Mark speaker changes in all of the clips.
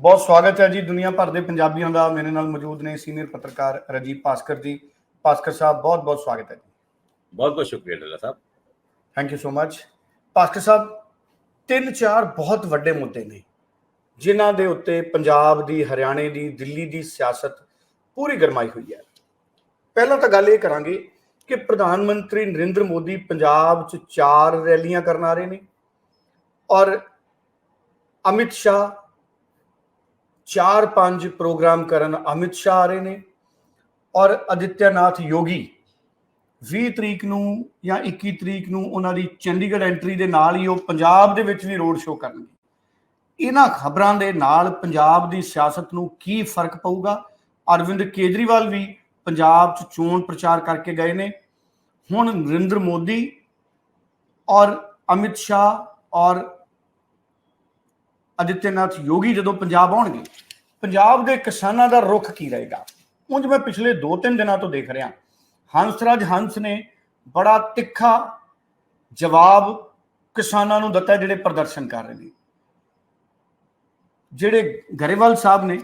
Speaker 1: ਬਹੁਤ ਸਵਾਗਤ ਹੈ ਜੀ ਦੁਨੀਆ ਭਰ ਦੇ ਪੰਜਾਬੀਆਂ ਦਾ। ਮੇਰੇ ਨਾਲ ਮੌਜੂਦ ਨੇ ਸੀਨੀਅਰ ਪੱਤਰਕਾਰ ਰਜੀਵ ਭਾਸਕਰ ਜੀ। ਭਾਸਕਰ ਸਾਹਿਬ ਬਹੁਤ ਬਹੁਤ ਸਵਾਗਤ ਹੈ ਜੀ।
Speaker 2: ਬਹੁਤ ਬਹੁਤ ਸ਼ੁਕਰੀਆ Dalla sahib.
Speaker 1: Thank you so much Bhaskar sahib ਤਿੰਨ ਚਾਰ ਬਹੁਤ ਵੱਡੇ ਮੁੱਦੇ ਨੇ ਜਿਨ੍ਹਾਂ ਦੇ ਉੱਤੇ ਪੰਜਾਬ ਦੀ ਹਰਿਆਣੇ ਦੀ ਦਿੱਲੀ ਦੀ ਸਿਆਸਤ ਪੂਰੀ ਗਰਮਾਈ ਹੋਈ ਹੈ। ਪਹਿਲਾਂ ਤਾਂ ਗੱਲ ਇਹ ਕਰਾਂਗੇ ਕਿ ਪ੍ਰਧਾਨ ਮੰਤਰੀ ਨਰਿੰਦਰ ਮੋਦੀ ਪੰਜਾਬ 'ਚ ਚਾਰ ਰੈਲੀਆਂ ਕਰਨ ਆ ਰਹੇ ਨੇ ਔਰ ਅਮਿਤ ਸ਼ਾਹ ਚਾਰ ਪੰਜ ਪ੍ਰੋਗਰਾਮ ਕਰਨ ਅਮਿਤ ਸ਼ਾਹ ਆ ਰਹੇ ਨੇ ਔਰ ਅਦਿੱਤਿਆਨਾਥ ਯੋਗੀ 20 ਤਰੀਕ ਨੂੰ ਜਾਂ 21 ਤਰੀਕ ਨੂੰ ਉਹਨਾਂ ਦੀ ਚੰਡੀਗੜ੍ਹ ਐਂਟਰੀ ਦੇ ਨਾਲ ਹੀ ਉਹ ਪੰਜਾਬ ਦੇ ਵਿੱਚ ਵੀ ਰੋਡ ਸ਼ੋਅ ਕਰਨਗੇ। ਇਹਨਾਂ ਖਬਰਾਂ ਦੇ ਨਾਲ ਪੰਜਾਬ ਦੀ ਸਿਆਸਤ ਨੂੰ ਕੀ ਫ਼ਰਕ ਪਊਗਾ? ਅਰਵਿੰਦ ਕੇਜਰੀਵਾਲ ਵੀ ਪੰਜਾਬ 'ਚ ਚੋਣ ਪ੍ਰਚਾਰ ਕਰਕੇ ਗਏ ਨੇ। ਹੁਣ ਨਰਿੰਦਰ ਮੋਦੀ ਔਰ ਅਮਿਤ ਸ਼ਾਹ ਔਰ ਅਦਿੱਤਿਆਨਾਥ ਯੋਗੀ ਜਦੋਂ ਪੰਜਾਬ ਆਉਣਗੇ, ਪੰਜਾਬ ਦੇ ਕਿਸਾਨਾਂ ਦਾ ਰੁਖ ਕੀ ਰਹੇਗਾ? ਉਂਝ ਮੈਂ ਪਿਛਲੇ 2-3 ਦਿਨਾਂ ਤੋਂ ਦੇਖ ਰਿਹਾ। ਹੰਸਰਾਜ ਹੰਸ ਨੇ ਬੜਾ ਤਿੱਖਾ ਜਵਾਬ ਕਿਸਾਨਾਂ ਨੂੰ ਦਿੱਤਾ ਜਿਹੜੇ ਪ੍ਰਦਰਸ਼ਨ ਕਰ ਰਹੇ ਨੇ। ਜਿਹੜੇ ਗਰੇਵਾਲ ਸਾਹਿਬ ਨੇ,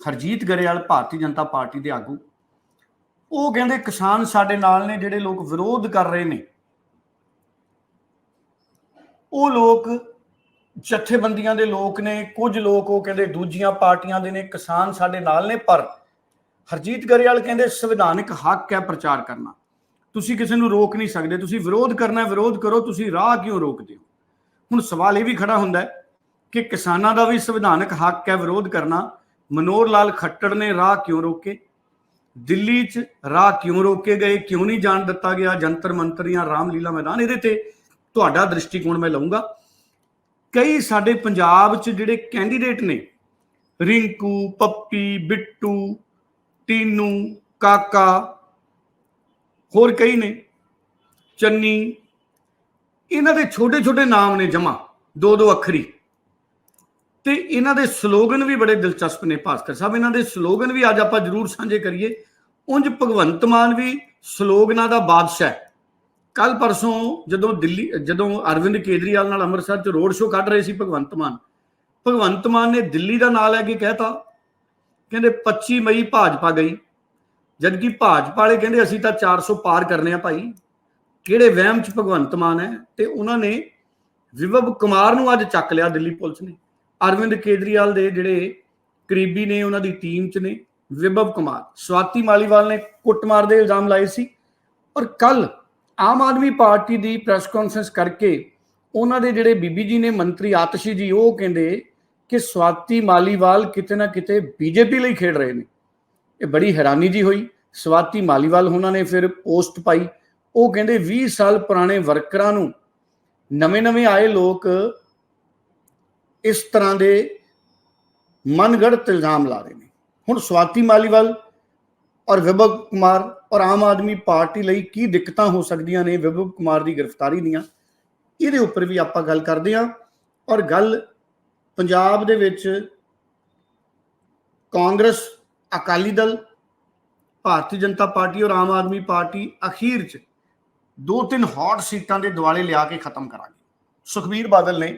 Speaker 1: ਹਰਜੀਤ ਗਰੇਵਾਲ ਭਾਰਤੀ ਜਨਤਾ ਪਾਰਟੀ ਦੇ ਆਗੂ, ਉਹ ਕਹਿੰਦੇ ਕਿਸਾਨ ਸਾਡੇ ਨਾਲ ਨੇ, ਜਿਹੜੇ ਲੋਕ ਵਿਰੋਧ ਕਰ ਰਹੇ ਨੇ। ਉਹ ਲੋਕ ਜਥੇਬੰਦੀਆਂ ਦੇ ਲੋਕ ਨੇ ਕੁਝ ਲੋਕ ਉਹ ਕਹਿੰਦੇ ਦੂਜੀਆਂ ਪਾਰਟੀਆਂ ਦੇ ਨੇ ਕਿਸਾਨ ਸਾਡੇ ਨਾਲ ਨੇ ਪਰ ਹਰਜੀਤ ਗਰੇਵਾਲ ਕਹਿੰਦੇ ਸੰਵਿਧਾਨਕ ਹੱਕ ਹੈ ਪ੍ਰਚਾਰ ਕਰਨਾ। ਤੁਸੀਂ ਕਿਸੇ ਨੂੰ ਰੋਕ ਨਹੀਂ ਸਕਦੇ ਤੁਸੀਂ ਵਿਰੋਧ ਕਰਨਾ ਹੈ, ਵਿਰੋਧ ਕਰੋ ਤੁਸੀਂ ਰਾਹ ਕਿਉਂ ਰੋਕਦੇ ਹੋ? ਹੁਣ ਸਵਾਲ ਇਹ ਵੀ ਖੜਾ ਹੁੰਦਾ ਹੈ ਕਿ ਕਿਸਾਨਾਂ ਦਾ ਵੀ ਸੰਵਿਧਾਨਕ ਹੱਕ ਹੈ ਵਿਰੋਧ ਕਰਨਾ। ਮਨੋਹਰ ਲਾਲ ਖੱਟੜ ਨੇ ਰਾਹ ਕਿਉਂ ਰੋਕੇ? ਦਿੱਲੀ 'ਚ ਰਾਹ ਕਿਉਂ ਰੋਕੇ ਗਏ? ਕਿਉਂ ਨਹੀਂ ਜਾਣ ਦਿੱਤਾ ਗਿਆ? ਜੰਤਰ ਮੰਤਰ ਜਾਂ ਰਾਮਲੀਲਾ ਮੈਦਾਨ ਇਹਦੇ ਤੇ ਤੁਹਾਡਾ ਦ੍ਰਿਸ਼ਟੀਕੋਣ ਮੈਂ ਲਵਾਂਗਾ ਕਈ ਸਾਡੇ ਪੰਜਾਬ 'ਚ ਜਿਹੜੇ ਕੈਂਡੀਡੇਟ ਨੇ, ਰਿੰਕੂ, ਪੱਪੀ, ਬਿੱਟੂ, ਟੀਨੂ, ਕਾਕਾ, ਹੋਰ ਕਈ ਨੇ, ਚੰਨੀ, ਇਹਨਾਂ ਦੇ ਛੋਟੇ ਛੋਟੇ ਨਾਮ ਨੇ ਜਮਾ, ਦੋ ਦੋ ਅੱਖਰੀ। ਤੇ ਇਹਨਾਂ ਦੇ ਸਲੋਗਨ ਵੀ ਬੜੇ ਦਿਲਚਸਪ ਨੇ, ਭਾਸਕਰ ਸਾਹਿਬ, ਇਹਨਾਂ ਦੇ ਸਲੋਗਨ ਵੀ ਅੱਜ ਆਪਾਂ ਜ਼ਰੂਰ ਸਾਂਝੇ ਕਰੀਏ। ਉਂਝ ਭਗਵੰਤ ਮਾਨ ਵੀ ਸਲੋਗਨਾਂ ਦਾ ਬਾਦਸ਼ਾਹ ਹੈ। ਕੱਲ ਪਰਸੋਂ ਜਦੋਂ ਦਿੱਲੀ, ਜਦੋਂ ਅਰਵਿੰਦ ਕੇਜਰੀਵਾਲ ਨਾਲ ਅੰਮ੍ਰਿਤਸਰ 'ਚ ਰੋਡ ਸ਼ੋਅ ਕੱਢ ਰਹੇ ਸੀ ਭਗਵੰਤ ਮਾਨ ਭਗਵੰਤ ਮਾਨ ਨੇ ਦਿੱਲੀ ਦਾ ਨਾਂ ਲੈ ਕੇ ਕਹਿਤਾ, ਕਹਿੰਦੇ 25 ਮਈ ਭਾਜਪਾ ਗਈ, ਜਦਕਿ ਭਾਜਪਾ ਵਾਲੇ ਕਹਿੰਦੇ ਅਸੀਂ ਤਾਂ 400 ਪਾਰ ਕਰਨੇ ਆ ਭਾਈ, ਕਿਹੜੇ ਵਹਿਮ 'ਚ ਭਗਵੰਤ ਮਾਨ ਹੈ? ਤੇ ਉਹਨਾਂ ਨੇ ਵਿਵਬ ਕੁਮਾਰ ਨੂੰ ਅੱਜ ਚੱਕ ਲਿਆ ਦਿੱਲੀ ਪੁਲਿਸ ਨੇ, ਅਰਵਿੰਦ ਕੇਜਰੀਵਾਲ ਦੇ ਜਿਹੜੇ ਕਰੀਬੀ ਨੇ ਉਹਨਾਂ ਦੀ ਟੀਮ 'ਚ ਨੇ, ਵਿਭਵ ਕੁਮਾਰ, ਸਵਾਤੀ ਮਾਲੀਵਾਲ ਨੇ ਕੁੱਟਮਾਰ ਦੇ ਇਲਜ਼ਾਮ ਲਾਏ ਸੀ, ਔਰ ਕੱਲ ਆਮ ਆਦਮੀ ਪਾਰਟੀ ਦੀ ਪ੍ਰੈਸ ਕਾਨਫਰੰਸ ਕਰਕੇ ਉਹਨਾਂ ਦੇ ਜਿਹੜੇ ਬੀਬੀ ਜੀ ਨੇ ਮੰਤਰੀ ਆਤਸ਼ੀ ਜੀ, ਉਹ ਕਹਿੰਦੇ ਕਿ ਸਵਾਤੀ ਮਾਲੀਵਾਲ ਕਿਤੇ ਨਾ ਕਿਤੇ ਬੀਜੇਪੀ ਲਈ ਖੇਡ ਰਹੇ ਨੇ। ਇਹ ਬੜੀ ਹੈਰਾਨੀ ਜੀ ਹੋਈ। ਸਵਾਤੀ ਮਾਲੀਵਾਲ ਉਹਨਾਂ ਨੇ ਫਿਰ ਪੋਸਟ ਪਾਈ। ਉਹ ਕਹਿੰਦੇ 20 ਸਾਲ ਪੁਰਾਣੇ ਵਰਕਰਾਂ ਨੂੰ ਨਵੇਂ-ਨਵੇਂ ਆਏ ਲੋਕ ਇਸ ਤਰ੍ਹਾਂ ਦੇ ਮਨਗੜਤ ਇਲਜ਼ਾਮ ਲਾ ਰਹੇ ਨੇ। ਹੁਣ ਸਵਾਤੀ ਮਾਲੀਵਾਲ ਔਰ ਵਿਭਵ ਕੁਮਾਰ ਔਰ ਆਮ ਆਦਮੀ ਪਾਰਟੀ ਲਈ ਕੀ ਦਿੱਕਤਾਂ ਹੋ ਸਕਦੀਆਂ ਨੇ ਵਿਭਵ ਕੁਮਾਰ ਦੀ ਗ੍ਰਿਫਤਾਰੀ ਦੀਆਂ? ਇਹਦੇ ਉੱਪਰ ਵੀ ਆਪਾਂ ਗੱਲ ਕਰਦੇ ਹਾਂ। ਔਰ ਗੱਲ ਪੰਜਾਬ ਦੇ ਵਿੱਚ ਕਾਂਗਰਸ, ਅਕਾਲੀ ਦਲ, ਭਾਰਤੀ ਜਨਤਾ ਪਾਰਟੀ ਔਰ ਆਮ ਆਦਮੀ ਪਾਰਟੀ ਅਖੀਰ 'ਚ ਦੋ ਤਿੰਨ ਹੌਟ ਸੀਟਾਂ ਦੇ ਦੁਆਲੇ ਲਿਆ ਕੇ ਖਤਮ ਕਰਾਂਗੇ। ਸੁਖਬੀਰ ਬਾਦਲ ਨੇ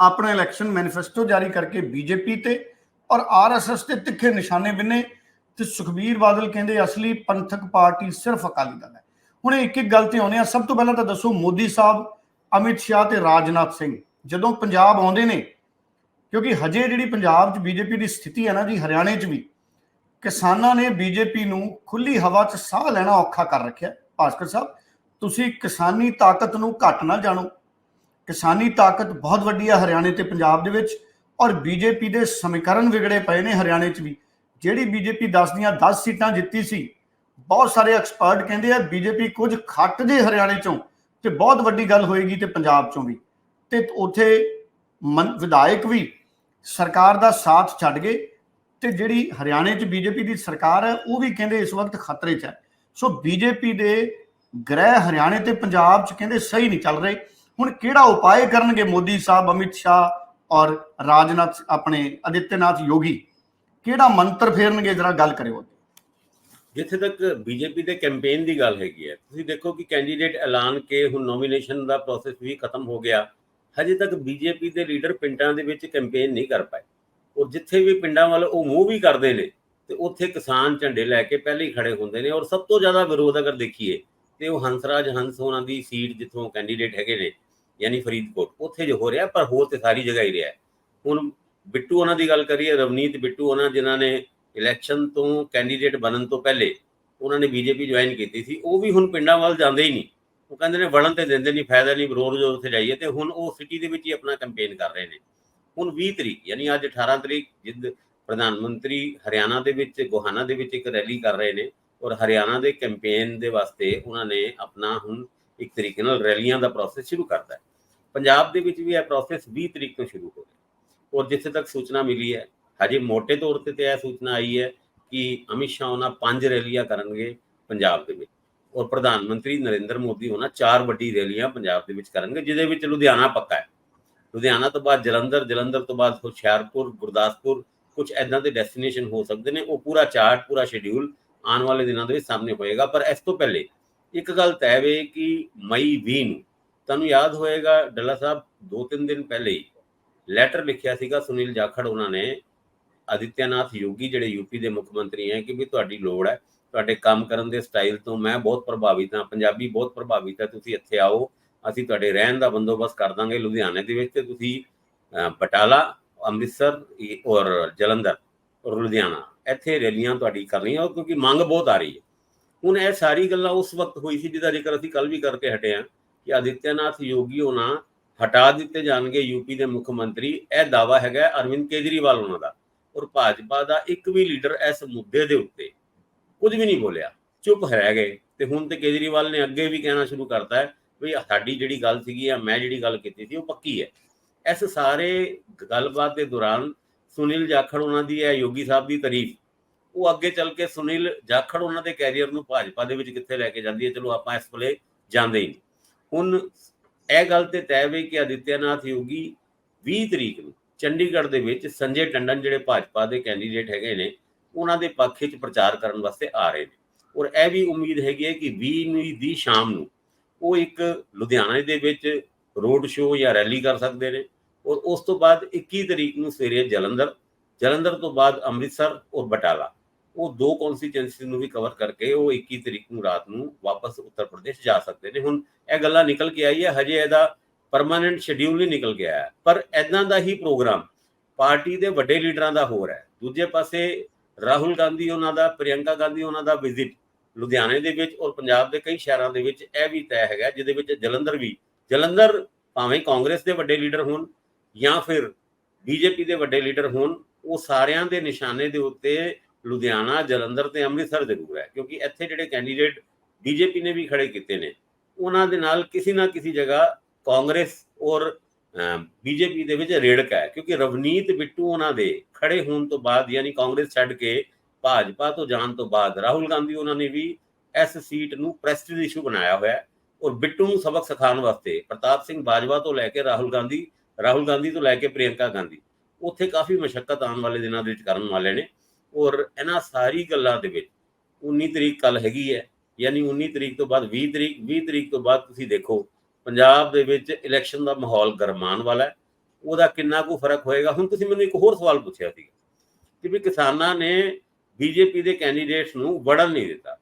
Speaker 1: ਆਪਣਾ ਇਲੈਕਸ਼ਨ ਮੈਨੀਫੈਸਟੋ ਜਾਰੀ ਕਰਕੇ ਬੀਜੇਪੀ ਤੇ ਔਰ ਆਰਐਸਐਸ ਤੇ ਤਿੱਖੇ ਨਿਸ਼ਾਨੇ ਬਿੰਨੇ ਤੇ ਸੁਖਬੀਰ ਬਾਦਲ ਕਹਿੰਦੇ ਅਸਲੀ ਪੰਥਕ ਪਾਰਟੀ ਸਿਰਫ ਅਕਾਲੀ ਦਲ ਹੈ। ਹੁਣ ਇੱਕ ਇੱਕ ਗੱਲ ਤੇ ਆਉਨੇ ਆ ਸਭ ਤੋਂ ਪਹਿਲਾਂ ਤਾਂ ਦੱਸੋ ਮੋਦੀ ਸਾਹਿਬ, ਅਮਿਤ ਸ਼ਾਹ ਤੇ ਰਾਜਨਾਥ ਸਿੰਘ, ਜਦੋਂ ਪੰਜਾਬ ਆਉਂਦੇ ਨੇ, ਕਿਉਂਕਿ ਹਜੇ ਜਿਹੜੀ ਪੰਜਾਬ 'ਚ ਬੀਜੇਪੀ ਦੀ ਸਥਿਤੀ ਹੈ ਨਾ ਜੀ, ਹਰਿਆਣੇ 'ਚ ਵੀ, ਕਿਸਾਨਾਂ ਨੇ ਬੀਜੇਪੀ ਨੂੰ ਖੁੱਲੀ ਹਵਾ 'ਚ ਸਾਹ ਲੈਣਾ ਔਖਾ ਕਰ ਰੱਖਿਆ। ਭਾਸਕਰ ਸਾਹਿਬ, ਤੁਸੀਂ ਕਿਸਾਨੀ ਤਾਕਤ ਨੂੰ ਘੱਟ ਨਾ ਜਾਣੋ। ਕਿਸਾਨੀ ਤਾਕਤ ਬਹੁਤ ਵੱਡੀ ਹੈ ਹਰਿਆਣੇ ਤੇ ਪੰਜਾਬ ਦੇ ਵਿੱਚ ਔਰ ਬੀਜੇਪੀ ਦੇ ਸਮੀਕਰਨ ਵਿਗੜੇ ਪਏ ਨੇ ਹਰਿਆਣੇ 'ਚ ਵੀ। ਜਿਹੜੀ ਬੀਜੇਪੀ 10 ਦੀਆਂ 10 ਸੀਟਾਂ ਜਿੱਤੀ ਸੀ, ਬਹੁਤ ਸਾਰੇ ਐਕਸਪਰਟ ਕਹਿੰਦੇ ਆ ਬੀਜੇਪੀ ਕੁਝ ਖੱਟ ਜੇ ਹਰਿਆਣੇ 'ਚੋਂ ਤੇ ਬਹੁਤ ਵੱਡੀ ਗੱਲ ਹੋਏਗੀ ਤੇ ਪੰਜਾਬ 'ਚੋਂ ਵੀ। ਤੇ ਉੱਥੇ ਵਿਧਾਇਕ ਵੀ ਸਰਕਾਰ ਦਾ ਸਾਥ ਛੱਡ ਗਏ ਤੇ ਜਿਹੜੀ ਹਰਿਆਣੇ 'ਚ ਬੀਜੇਪੀ ਦੀ ਸਰਕਾਰ ਹੈ, ਉਹ ਵੀ ਕਹਿੰਦੇ ਇਸ ਵਕਤ ਖਤਰੇ 'ਚ ਹੈ। ਸੋ ਬੀਜੇਪੀ ਦੇ ਗ੍ਰਹਿ ਹਰਿਆਣੇ ਤੇ ਪੰਜਾਬ 'ਚ ਕਹਿੰਦੇ ਸਹੀ ਨਹੀਂ ਚੱਲ ਰਹੇ। ਹੁਣ ਕਿਹੜਾ ਉਪਾਅ ਕਰਨਗੇ ਮੋਦੀ ਸਾਹਿਬ, ਅਮਿਤ ਸ਼ਾਹ ਔਰ ਰਾਜਨਾਥ, ਆਪਣੇ ਅਦਿੱਤਿਆਨਾਥ ਯੋਗੀ? ਕਿਹੜਾ ਮੰਤਰ ਫੇਰਨਗੇ, ਜਰਾ ਗੱਲ ਕਰਿਓ
Speaker 2: ਜਿੱਥੇ ਤੱਕ ਬੀਜੇਪੀ ਦੇ ਕੈਂਪੇਨ ਦੀ ਗੱਲ ਹੈਗੀ ਹੈ, ਤੁਸੀਂ ਦੇਖੋ ਕਿ ਕੈਂਡੀਡੇਟ ਐਲਾਨ ਕੇ ਹੁਣ ਨੋਮੀਨੇਸ਼ਨ ਦਾ ਪ੍ਰੋਸੈਸ ਵੀ ਖਤਮ ਹੋ ਗਿਆ। ਹਜੇ ਤੱਕ ਬੀਜੇਪੀ ਦੇ ਲੀਡਰ ਪਿੰਡਾਂ ਦੇ ਵਿੱਚ ਕੈਂਪੇਨ ਨਹੀਂ ਕਰ ਪਾਏ। ਔਰ ਜਿੱਥੇ ਵੀ ਪਿੰਡਾਂ ਵੱਲ ਉਹ ਮੂਵ ਵੀ ਕਰਦੇ ਨੇ, ਤੇ ਉੱਥੇ ਕਿਸਾਨ ਝੰਡੇ ਲੈ ਕੇ ਪਹਿਲੇ ਹੀ ਖੜੇ ਹੁੰਦੇ ਨੇ। ਔਰ ਸਭ ਤੋਂ ਜ਼ਿਆਦਾ ਵਿਰੋਧ ਅਗਰ ਦੇਖੀਏ, ਤੇ ਉਹ ਹੰਸਰਾਜ ਹੰਸ ਉਹਨਾਂ ਦੀ ਸੀਟ ਜਿੱਥੋਂ ਕੈਂਡੀਡੇਟ ਹੈਗੇ ਨੇ, ਯਾਨੀ ਫਰੀਦਕੋਟ, ਉੱਥੇ ਜੋ ਹੋ ਰਿਹਾ, ਪਰ ਹੋਰ ਤੇ ਸਾਰੀ ਜਗ੍ਹਾ ਹੀ ਰਿਹਾ। ਹੁਣ ਬਿੱਟੂ ਉਹਨਾਂ ਦੀ ਗੱਲ ਕਰੀਏ, ਰਵਨੀਤ ਬਿੱਟੂ ਉਹਨਾਂ ਜਿਨ੍ਹਾਂ ਨੇ ਇਲੈਕਸ਼ਨ ਤੋਂ ਕੈਂਡੀਡੇਟ ਬਣਨ ਤੋਂ ਪਹਿਲੇ ਉਹਨਾਂ ਨੇ ਬੀਜੇਪੀ ਜੁਆਇਨ ਕੀਤੀ ਸੀ, ਉਹ ਵੀ ਹੁਣ ਪਿੰਡਾਂ ਵੱਲ ਜਾਂਦੇ ਹੀ ਨਹੀਂ। ਉਹ ਕਹਿੰਦੇ ਨੇ ਵੜਨ ਤੇ ਦਿੰਦੇ ਨਹੀਂ, ਫਾਇਦਾ ਨਹੀਂ, ਰੋਜ਼ ਰੋਜ਼ ਉੱਥੇ ਜਾਈਏ ਤੇ ਹੁਣ ਉਹ ਸਿਟੀ ਦੇ ਵਿੱਚ ਹੀ ਆਪਣਾ ਕੈਂਪੇਨ ਕਰ ਰਹੇ ਨੇ। ਹੁਣ 20 ਤਰੀਕ, ਯਾਨੀ ਅੱਜ 18 ਤਰੀਕ, ਜਿੱਦ ਪ੍ਰਧਾਨ ਮੰਤਰੀ ਹਰਿਆਣਾ ਦੇ ਵਿੱਚ, ਗੋਹਾਨਾ ਦੇ ਵਿੱਚ ਇੱਕ ਰੈਲੀ ਕਰ ਰਹੇ ਨੇ ਔਰ ਹਰਿਆਣਾ ਦੇ ਕੈਂਪੇਨ ਦੇ ਵਾਸਤੇ ਉਹਨਾਂ ਨੇ ਆਪਣਾ ਹੁਣ ਇੱਕ ਤਰੀਕੇ ਨਾਲ ਰੈਲੀਆਂ ਦਾ ਪ੍ਰੋਸੈਸ ਸ਼ੁਰੂ ਕਰਤਾ ਹੈ। ਪੰਜਾਬ ਦੇ ਵਿੱਚ ਵੀ ਇਹ ਪ੍ਰੋਸੈਸ 20 ਤਰੀਕ ਤੋਂ ਸ਼ੁਰੂ ਹੋ ਗਿਆ ਔਰ ਜਿੱਥੇ ਤੱਕ ਸੂਚਨਾ ਮਿਲੀ ਹੈ, ਹਜੇ ਮੋٹے ਤੌਰ ਤੇ ਤੇ ਇਹ ਸੂਚਨਾ ਆਈ ਹੈ ਕਿ ਅਮਿਤ ਸ਼ਾਹ ਉਹਨਾਂ ਪੰਜ ਰੈਲੀਆਂ ਕਰਨਗੇ ਪੰਜਾਬ ਦੇ ਵਿੱਚ ਔਰ ਪ੍ਰਧਾਨ ਮੰਤਰੀ ਨਰਿੰਦਰ ਮੋਦੀ ਉਹਨਾਂ ਚਾਰ ਵੱਡੀ ਰੈਲੀਆਂ ਪੰਜਾਬ ਦੇ ਵਿੱਚ ਕਰਨਗੇ, ਜਿਹਦੇ ਵਿੱਚ ਲੁਧਿਆਣਾ ਪੱਕਾ ਹੈ। ਲੁਧਿਆਣਾ ਤੋਂ ਬਾਅਦ ਜਲੰਧਰ ਜਲੰਧਰ ਤੋਂ ਬਾਅਦ ਹੁਸ਼ਿਆਰਪੁਰ, ਗੁਰਦਾਸਪੁਰ ਕੁਝ ਐਦਾਂ ਦੇ ਡੈਸਟੀਨੇਸ਼ਨ ਹੋ ਸਕਦੇ ਨੇ, ਉਹ ਪੂਰਾ ਚਾਰਟ, ਪੂਰਾ ਸ਼ਡਿਊਲ ਆਉਣ ਵਾਲੇ ਦਿਨਾਂ ਦੇ ਵਿੱਚ ਸਾਹਮਣੇ ਹੋਏਗਾ। ਪਰ ਇਸ ਤੋਂ ਪਹਿਲੇ ਇੱਕ ਗੱਲ ਤੈਅ ਵੇ ਕਿ ਮਈ 20 ਨੂੰ, ਤੁਹਾਨੂੰ ਯਾਦ ਹੋਏਗਾ, ਡੱਲਾ ਸਾਹਿਬ, ਦੋ ਤਿੰਨ ਦਿਨ ਪਹਿਲੇ ਹੀ ਲੈਟਰ ਲਿਖਿਆ ਸੀਗਾ ਸੁਨੀਲ ਜਾਖੜ, ਉਹਨਾਂ ਨੇ। ਆਦਿੱਤਿਆਨਾਥ ਯੋਗੀ ਜਿਹੜੇ ਯੂਪੀ ਦੇ ਮੁੱਖ ਮੰਤਰੀ ਹੈ ਕਿ ਵੀ ਤੁਹਾਡੀ ਲੋੜ ਹੈ, ਤੁਹਾਡੇ ਕੰਮ ਕਰਨ ਦੇ ਸਟਾਈਲ ਤੋਂ ਮੈਂ ਬਹੁਤ ਪ੍ਰਭਾਵਿਤ ਹਾਂ, ਪੰਜਾਬੀ ਬਹੁਤ ਪ੍ਰਭਾਵਿਤ ਹੈ, ਤੁਸੀਂ ਇੱਥੇ ਆਓ, ਅਸੀਂ ਤੁਹਾਡੇ ਰਹਿਣ ਦਾ ਬੰਦੋਬਸਤ ਕਰ ਦਾਂਗੇ ਲੁਧਿਆਣੇ ਦੇ ਵਿੱਚ ਤੇ ਤੁਸੀਂ ਬਟਾਲਾ, ਅੰਮ੍ਰਿਤਸਰ ਔਰ ਜਲੰਧਰ, ਔਰ ਲੁਧਿਆਣਾ, ਇੱਥੇ ਰੈਲੀਆਂ ਤੁਹਾਡੀ ਕਰਨੀਆਂ ਔਰ ਕਿਉਂਕਿ ਮੰਗ ਬਹੁਤ ਆ ਰਹੀ ਹੈ। ਹੁਣ ਇਹ ਸਾਰੀ ਗੱਲਾਂ ਉਸ ਵਕਤ ਹੋਈ ਸੀ, ਜਿਹਦਾ ਜ਼ਿਕਰ ਅਸੀਂ ਕੱਲ ਵੀ ਕਰਕੇ ਹਟੇ ਹਾਂ ਕਿ ਆਦਿੱਤਿਆਨਾਥ ਯੋਗੀ ਉਹਨਾਂ ਹਟਾ ਦਿੱਤੇ ਜਾਣਗੇ ਯੂਪੀ ਦੇ ਮੁੱਖ ਮੰਤਰੀ। ਇਹ ਦਾਵਾ ਹੈਗਾ ਅਰਵਿੰਦ ਕੇਜਰੀਵਾਲ ਉਹਨਾਂ ਦਾ ਔਰ ਭਾਜਪਾ ਦਾ ਇੱਕ ਵੀ ਲੀਡਰ ਇਸ ਮੁੱਦੇ ਦੇ ਉੱਤੇ ਕੁਝ ਵੀ ਨਹੀਂ ਬੋਲਿਆ। ਚੁੱਪ ਰਹਿ ਗਏ ਤੇ ਹੁਣ ਤੇ ਕੇਜਰੀਵਾਲ ਨੇ ਅੱਗੇ ਵੀ ਕਹਿਣਾ ਸ਼ੁਰੂ ਕਰਤਾ ਹੈ ਵੀ ਸਾਡੀ ਜਿਹੜੀ ਗੱਲ ਸੀਗੀ ਆ ਮੈਂ ਜਿਹੜੀ ਗੱਲ ਕੀਤੀ ਸੀ ਉਹ ਪੱਕੀ ਹੈ। ਇਸ ਸਾਰੇ ਗੱਲਬਾਤ ਦੇ ਦੌਰਾਨ ਸੁਨੀਲ ਜਾਖੜ ਉਹਨਾਂ ਦੀ ਹੈ, ਯੋਗੀ ਸਾਹਿਬ ਦੀ ਤਾਰੀਫ। ਉਹ ਅੱਗੇ ਚੱਲ ਕੇ ਸੁਨੀਲ ਜਾਖੜ ਉਹਨਾਂ ਦੇ ਕੈਰੀਅਰ ਨੂੰ ਭਾਜਪਾ ਦੇ ਵਿੱਚ ਕਿੱਥੇ ਲੈ ਕੇ ਜਾਂਦੀ ਹੈ, ਚਲੋ ਆਪਾਂ ਇਸ ਵੇਲੇ ਜਾਂਦੇ ਹੀ ਨਹੀਂ। ਹੁਣ ਇਹ ਗੱਲ ਤੇ ਤੈਅ ਵੇ ਕਿ ਆਦਿੱਤਿਆਨਾਥ ਯੋਗੀ 20 ਤਰੀਕ ਨੂੰ ਚੰਡੀਗੜ੍ਹ ਦੇ ਵਿੱਚ ਸੰਜੇ ਟੰਡਨ ਜਿਹੜੇ ਭਾਜਪਾ ਦੇ ਕੈਂਡੀਡੇਟ ਹੈਗੇ ਨੇ, ਉਹਨਾਂ ਦੇ ਪੱਖ ਵਿੱਚ ਪ੍ਰਚਾਰ ਕਰਨ ਵਾਸਤੇ ਆ ਰਹੇ ਨੇ। ਔਰ ਇਹ ਵੀ ਉਮੀਦ ਹੈਗੀ ਹੈ ਕਿ 20 ਨੂੰ ਦੀ ਸ਼ਾਮ ਨੂੰ ਉਹ ਇੱਕ ਲੁਧਿਆਣਾ ਦੇ ਵਿੱਚ ਰੋਡ ਸ਼ੋਅ ਜਾਂ ਰੈਲੀ ਕਰ ਸਕਦੇ ਨੇ। ਔਰ ਉਸ ਤੋਂ ਬਾਅਦ 21 ਤਰੀਕ ਨੂੰ ਸਵੇਰੇ ਜਲੰਧਰ ਜਲੰਧਰ ਤੋਂ ਬਾਅਦ ਅੰਮ੍ਰਿਤਸਰ ਔਰ ਬਟਾਲਾ। ਉਹ ਦੋ ਕਨਸਟੀਟੈਂਸੀ ਨੂੰ ਵੀ ਕਵਰ ਕਰਕੇ ਉਹ 21 ਤਰੀਕ ਨੂੰ ਰਾਤ ਨੂੰ ਵਾਪਸ ਉੱਤਰ ਪ੍ਰਦੇਸ਼ ਜਾ ਸਕਦੇ ਨੇ। ਹੁਣ ਇਹ ਗੱਲਾਂ ਨਿਕਲ ਕੇ ਆਈ ਹੈ, ਹਜੇ ਇਹਦਾ ਪਰਮਾਨੈਂਟ ਸ਼ਡਿਊਲ ਨਹੀਂ ਨਿਕਲ ਗਿਆ ਹੈ। ਪਰ ਐਦਾਂ ਦਾ ਹੀ ਪ੍ਰੋਗਰਾਮ ਪਾਰਟੀ ਦੇ ਵੱਡੇ ਲੀਡਰਾਂ ਦਾ ਹੋ ਰਿਹਾ ਹੈ। ਦੂਜੇ ਪਾਸੇ ਰਾਹੁਲ ਗਾਂਧੀ ਉਹਨਾਂ ਦਾ, ਪ੍ਰਿਯੰਕਾ ਗਾਂਧੀ ਉਹਨਾਂ ਦਾ ਵਿਜ਼ਿਟ ਲੁਧਿਆਣੇ ਦੇ ਵਿੱਚ ਔਰ ਪੰਜਾਬ ਦੇ ਕਈ ਸ਼ਹਿਰਾਂ ਦੇ ਵਿੱਚ ਇਹ ਵੀ ਤੈਅ ਹੈਗਾ, ਜਿਹਦੇ ਵਿੱਚ ਜਲੰਧਰ ਵੀ, ਜਲੰਧਰ ਭਾਵੇਂ ਕਾਂਗਰਸ ਦੇ ਵੱਡੇ ਲੀਡਰ ਹੋਣ ਜਾਂ ਫਿਰ ਬੀਜੇਪੀ ਦੇ ਵੱਡੇ ਲੀਡਰ ਹੋਣ, ਉਹ ਸਾਰਿਆਂ ਦੇ ਨਿਸ਼ਾਨੇ ਦੇ ਉੱਤੇ ਲੁਧਿਆਣਾ, ਜਲੰਧਰ ਤੇ ਅੰਮ੍ਰਿਤਸਰ ਜ਼ਰੂਰ ਹੈ, ਕਿਉਂਕਿ ਇੱਥੇ ਜਿਹੜੇ ਕੈਂਡੀਡੇਟ ਬੀਜੇਪੀ ਨੇ ਵੀ ਖੜੇ ਕੀਤੇ ਨੇ, ਉਹਨਾਂ ਦੇ ਨਾਲ ਕਿਸੇ ਨਾ ਕਿਸੇ ਜਗ੍ਹਾ ਕਾਂਗਰਸ ਔਰ ਬੀਜੇਪੀ ਦੇ ਵਿੱਚ ਰੇੜਕ ਹੈ, ਕਿਉਂਕਿ ਰਵਨੀਤ ਬਿੱਟੂ ਉਹਨਾਂ ਦੇ ਖੜੇ ਹੋਣ ਤੋਂ ਬਾਅਦ ਯਾਨੀ ਕਾਂਗਰਸ ਛੱਡ ਕੇ ਭਾਜਪਾ ਤੋਂ ਜਾਣ ਤੋਂ ਬਾਅਦ ਰਾਹੁਲ ਗਾਂਧੀ ਉਹਨਾਂ ਨੇ ਵੀ ਇਸ ਸੀਟ ਨੂੰ ਪ੍ਰੈਸਟੀਜ ਇਸ਼ੂ ਬਣਾਇਆ ਹੋਇਆ ਹੈ ਔਰ ਬਿੱਟੂ ਨੂੰ ਸਬਕ ਸਿਖਾਉਣ ਵਾਸਤੇ ਪ੍ਰਤਾਪ ਸਿੰਘ ਬਾਜਵਾ ਤੋਂ ਲੈ ਕੇ ਰਾਹੁਲ ਗਾਂਧੀ ਰਾਹੁਲ ਗਾਂਧੀ ਤੋਂ ਲੈ ਕੇ ਪ੍ਰਿਯੰਕਾ ਗਾਂਧੀ, ਉੱਥੇ ਕਾਫੀ ਮਸ਼ੱਕਤ ਆਉਣ ਵਾਲੇ ਦਿਨਾਂ ਦੇ ਵਿੱਚ ਕਰਨ ਵਾਲੇ ਨੇ। ਔਰ ਇਹਨਾਂ ਸਾਰੀ ਗੱਲਾਂ ਦੇ ਵਿੱਚ 19 ਤਰੀਕ ਕੱਲ ਹੈਗੀ ਹੈ ਯਾਨੀ 19 ਤਰੀਕ ਤੋਂ ਬਾਅਦ 20 ਤਰੀਕ 20 ਤਰੀਕ ਤੋਂ ਬਾਅਦ ਤੁਸੀਂ ਦੇਖੋ ਪੰਜਾਬ ਦੇ ਵਿੱਚ ਇਲੈਕਸ਼ਨ ਦਾ ਮਾਹੌਲ ਗਰਮਾਉਣ ਵਾਲਾ ਹੈ ਉਹਦਾ ਕਿੰਨਾ ਕੁ ਫ਼ਰਕ ਹੋਏਗਾ? ਹੁਣ ਤੁਸੀਂ ਮੈਨੂੰ ਇੱਕ ਹੋਰ ਸਵਾਲ ਪੁੱਛਿਆ ਸੀ ਕਿ ਵੀ ਕਿਸਾਨਾਂ ਨੇ ਬੀਜੇਪੀ ਦੇ ਕੈਂਡੀਡੇਟਸ ਨੂੰ ਵੜਨ ਨਹੀਂ ਦਿੱਤਾ।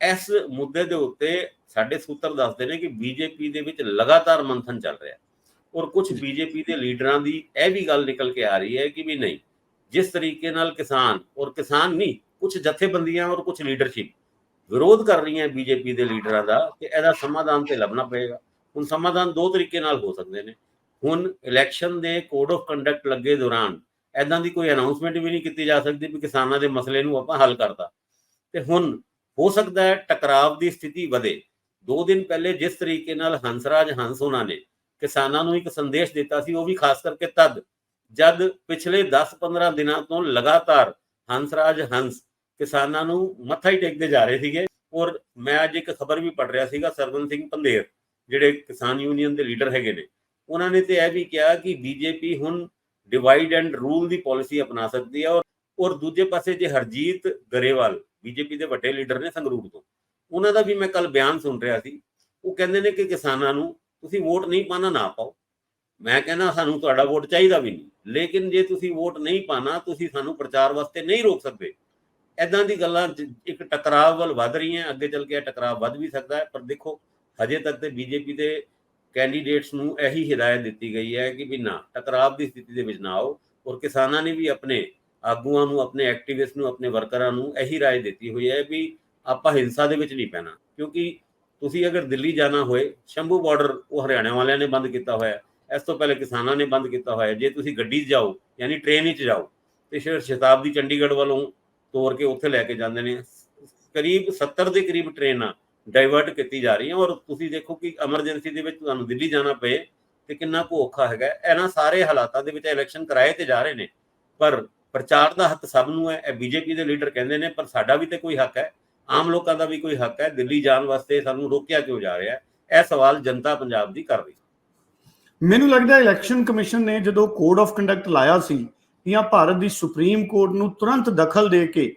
Speaker 2: ਇਸ ਮੁੱਦੇ ਦੇ ਉੱਤੇ ਸਾਡੇ ਸੂਤਰ ਦੱਸਦੇ ਨੇ ਕਿ ਬੀਜੇਪੀ ਦੇ ਵਿੱਚ ਲਗਾਤਾਰ ਮੰਥਨ ਚੱਲ ਰਿਹਾ ਔਰ ਕੁਝ ਬੀਜੇਪੀ ਦੇ ਲੀਡਰਾਂ ਦੀ ਇਹ ਵੀ ਗੱਲ ਨਿਕਲ ਕੇ ਆ ਰਹੀ ਹੈ ਕਿ ਵੀ ਨਹੀਂ ਜਿਸ ਤਰੀਕੇ ਨਾਲ ਕਿਸਾਨ ਔਰ ਕਿਸਾਨ ਨਹੀਂ ਕੁਝ ਜਥੇਬੰਦੀਆਂ ਔਰ ਕੁਝ ਲੀਡਰਸ਼ਿਪ ਵਿਰੋਧ ਕਰ ਰਹੀਆਂ ਬੀਜੇਪੀ ਦੇ ਲੀਡਰਾਂ ਦਾ ਕਿ ਇਹਦਾ ਸਮਾਧਾਨ ਤੇ ਲੱਭਣਾ ਪਏਗਾ। ਹੁਣ ਸਮਾਧਾਨ ਦੋ ਤਰੀਕੇ ਨਾਲ ਹੋ ਸਕਦੇ ਨੇ। ਹੁਣ ਇਲੈਕਸ਼ਨ ਦੇ ਕੋਡ ਆਫ ਕੰਡਕਟ ਲੱਗੇ ਦੌਰਾਨ ਐਦਾਂ ਦੀ ਕੋਈ ਅਨਾਉਂਸਮੈਂਟ ਵੀ ਨਹੀਂ ਕੀਤੀ ਜਾ ਸਕਦੀ ਵੀ ਕਿਸਾਨਾਂ ਦੇ ਮਸਲੇ ਨੂੰ ਆਪਾਂ ਹੱਲ ਕਰਤਾ। ਤੇ ਹੁਣ ਹੋ ਸਕਦਾ ਹੈ ਟਕਰਾਵ ਦੀ ਸਥਿਤੀ ਵਧੇ। ਦੋ ਦਿਨ ਪਹਿਲੇ ਜਿਸ ਤਰੀਕੇ ਨਾਲ ਹੰਸਰਾਜ ਹੰਸ ਉਹਨਾਂ ਨੇ ਕਿਸਾਨਾਂ ਨੂੰ ਇੱਕ ਸੰਦੇਸ਼ ਦਿੱਤਾ ਸੀ, ਉਹ ਵੀ ਖਾਸ ਕਰਕੇ ਤਦ ਜਦ ਪਿਛਲੇ 10-15 ਦਿਨਾਂ ਤੋਂ ਲਗਾਤਾਰ ਹੰਸਰਾਜ ਹੰਸ ਕਿਸਾਨਾਂ ਨੂੰ ਮੱਥਾ ਹੀ ਟੇਕਦੇ ਜਾ ਰਹੇ ਸੀਗੇ ਔਰ ਮੈਂ ਅੱਜ ਇੱਕ ਖਬਰ ਵੀ ਪੜ ਰਿਹਾ ਸੀਗਾ ਸਰਵਨ ਸਿੰਘ ਪੰਦੇਰ ਜਿਹੜੇ ਕਿਸਾਨ ਯੂਨੀਅਨ ਦੇ ਲੀਡਰ ਹੈਗੇ ਨੇ। ਉਹਨਾਂ ਨੇ ਤੇ ਇਹ ਵੀ ਕਿਹਾ ਕਿ ਬੀਜੇਪੀ ਹੁਣ ਡਿਵਾਈਡ ਐਂਡ ਰੂਲ ਦੀ ਪਾਲਿਸੀ ਅਪਣਾ ਸਕਦੀ ਹੈ ਔਰ ਔਰ ਦੂਜੇ ਪਾਸੇ ਜੇ ਹਰਜੀਤ ਗਰੇਵਾਲ ਬੀਜੇਪੀ ਦੇ ਵੱਡੇ ਲੀਡਰ ਨੇ ਸੰਗਰੂਰ ਤੋਂ, ਉਹਨਾਂ ਦਾ ਵੀ ਮੈਂ ਕੱਲ ਬਿਆਨ ਸੁਣ ਰਿਹਾ ਸੀ। ਉਹ ਕਹਿੰਦੇ ਨੇ ਕਿ ਕਿਸਾਨਾਂ ਨੂੰ ਤੁਸੀਂ ਵੋਟ ਨਹੀਂ ਪਾਣਾ ਨਾ ਪਾਓ। ਮੈਂ ਕਹਿੰਦਾ ਸਾਨੂੰ ਤੁਹਾਡਾ ਵੋਟ ਚਾਹੀਦਾ ਵੀ ਨਹੀਂ। ਲੇਕਿਨ ਜੇ ਤੁਸੀਂ ਵੋਟ ਨਹੀਂ ਪਾਣਾ, ਤੁਸੀਂ ਸਾਨੂੰ ਪ੍ਰਚਾਰ ਵਾਸਤੇ ਨਹੀਂ ਰੋਕ ਸਕਦੇ। ਐਦਾਂ ਦੀ ਗੱਲਾਂ ਇੱਕ ਟਕਰਾਅ ਵੱਲ ਵੱਧ ਰਹੀਆਂ, ਅੱਗੇ ਚੱਲ ਕੇ ਇਹ ਟਕਰਾਅ ਵੱਧ ਵੀ ਸਕਦਾ ਹੈ। ਪਰ ਦੇਖੋ, ਹਜੇ ਤੱਕ ਤੇ ਬੀਜੇਪੀ ਦੇ ਕੈਂਡੀਡੇਟਸ ਨੂੰ ਇਹੀ ਹਦਾਇਤ ਦਿੱਤੀ ਗਈ ਹੈ ਕਿ ਵੀ ਨਾ, ਟਕਰਾਅ ਦੀ ਸਥਿਤੀ ਦੇ ਵਿੱਚ ਨਾ ਆਓ। ਔਰ ਕਿਸਾਨਾਂ ਨੇ ਵੀ ਆਪਣੇ ਆਗੂਆਂ ਨੂੰ, ਆਪਣੇ ਐਕਟਿਵਿਸਟ ਨੂੰ, ਆਪਣੇ ਵਰਕਰਾਂ ਨੂੰ ਇਹੀ ਰਾਏ ਦਿੱਤੀ ਹੋਈ ਹੈ ਵੀ ਆਪਾਂ ਹਿੰਸਾ ਦੇ ਵਿੱਚ ਨਹੀਂ ਪੈਣਾ। ਕਿਉਂਕਿ ਤੁਸੀਂ ਅਗਰ ਦਿੱਲੀ ਜਾਣਾ ਹੋਏ, ਸ਼ੰਭੂ ਬਾਰਡਰ ਉਹ ਹਰਿਆਣਾ ਵਾਲਿਆਂ ਨੇ ਬੰਦ ਕੀਤਾ ਹੋਇਆ ਇਸ ਤੋਂ ਪਹਿਲੇ ਕਿਸਾਨਾਂ ਨੇ ਬੰਦ ਕੀਤਾ ਹੋਇਆ। ਜੇ ਤੁਸੀਂ ਗੱਡੀ 'ਚ ਜਾਓ, ਯਾਨੀ ਟ੍ਰੇਨ 'ਚ ਜਾਓ, ਤੇ ਫਿਰ ਸ਼ਤਾਬਦੀ ਚੰਡੀਗੜ੍ਹ ਵੱਲੋਂ ਤੋਰ ਕੇ ਉੱਥੇ ਲੈ ਕੇ ਜਾਂਦੇ ਨੇ। ਕਰੀਬ 70 ਦੇ ਕਰੀਬ ਟ੍ਰੇਨਾਂ ਡਾਈਵਰਟ ਕੀਤੀ ਜਾ ਰਹੀਆਂ। ਔਰ ਤੁਸੀਂ ਦੇਖੋ ਕਿ ਐਮਰਜੈਂਸੀ ਦੇ ਵਿੱਚ ਤੁਹਾਨੂੰ ਦਿੱਲੀ ਜਾਣਾ ਪਏ ਤੇ ਕਿੰਨਾ ਕੁ ਔਖਾ ਹੈਗਾ। ਇਹਨਾਂ ਸਾਰੇ ਹਾਲਾਤਾਂ ਦੇ ਵਿੱਚ ਇਲੈਕਸ਼ਨ ਕਰਾਏ ਤੇ ਜਾ ਰਹੇ ਨੇ। ਪਰ ਪ੍ਰਚਾਰ ਦਾ ਹੱਕ ਸਭ ਨੂੰ ਹੈ। ਇਹ ਬੀਜੇਪੀ ਦੇ ਲੀਡਰ ਕਹਿੰਦੇ ਨੇ, ਪਰ ਸਾਡਾ ਵੀ ਤੇ ਕੋਈ ਹੱਕ ਹੈ। ਆਮ ਲੋਕਾਂ ਦਾ ਵੀ ਕੋਈ ਹੱਕ ਹੈ। ਦਿੱਲੀ ਜਾਣ ਵਾਸਤੇ ਸਾਨੂੰ ਰੋਕਿਆ ਕਿਉਂ ਜਾ ਰਿਹਾ ਹੈ? ਇਹ ਸਵਾਲ ਜਨਤਾ ਪੰਜਾਬ ਦੀ ਕਰ ਰਹੀ ਹੈ।
Speaker 1: ਮੈਨੂੰ ਲੱਗਦਾ ਇਲੈਕਸ਼ਨ ਕਮਿਸ਼ਨ ਨੇ ਜਦੋਂ ਕੋਡ ਆਫ ਕੰਡਕਟ ਲਾਇਆ ਸੀ, ਜਾਂ ਭਾਰਤ ਦੀ ਸੁਪਰੀਮ ਕੋਰਟ ਨੂੰ ਤੁਰੰਤ ਦਖਲ ਦੇ ਕੇ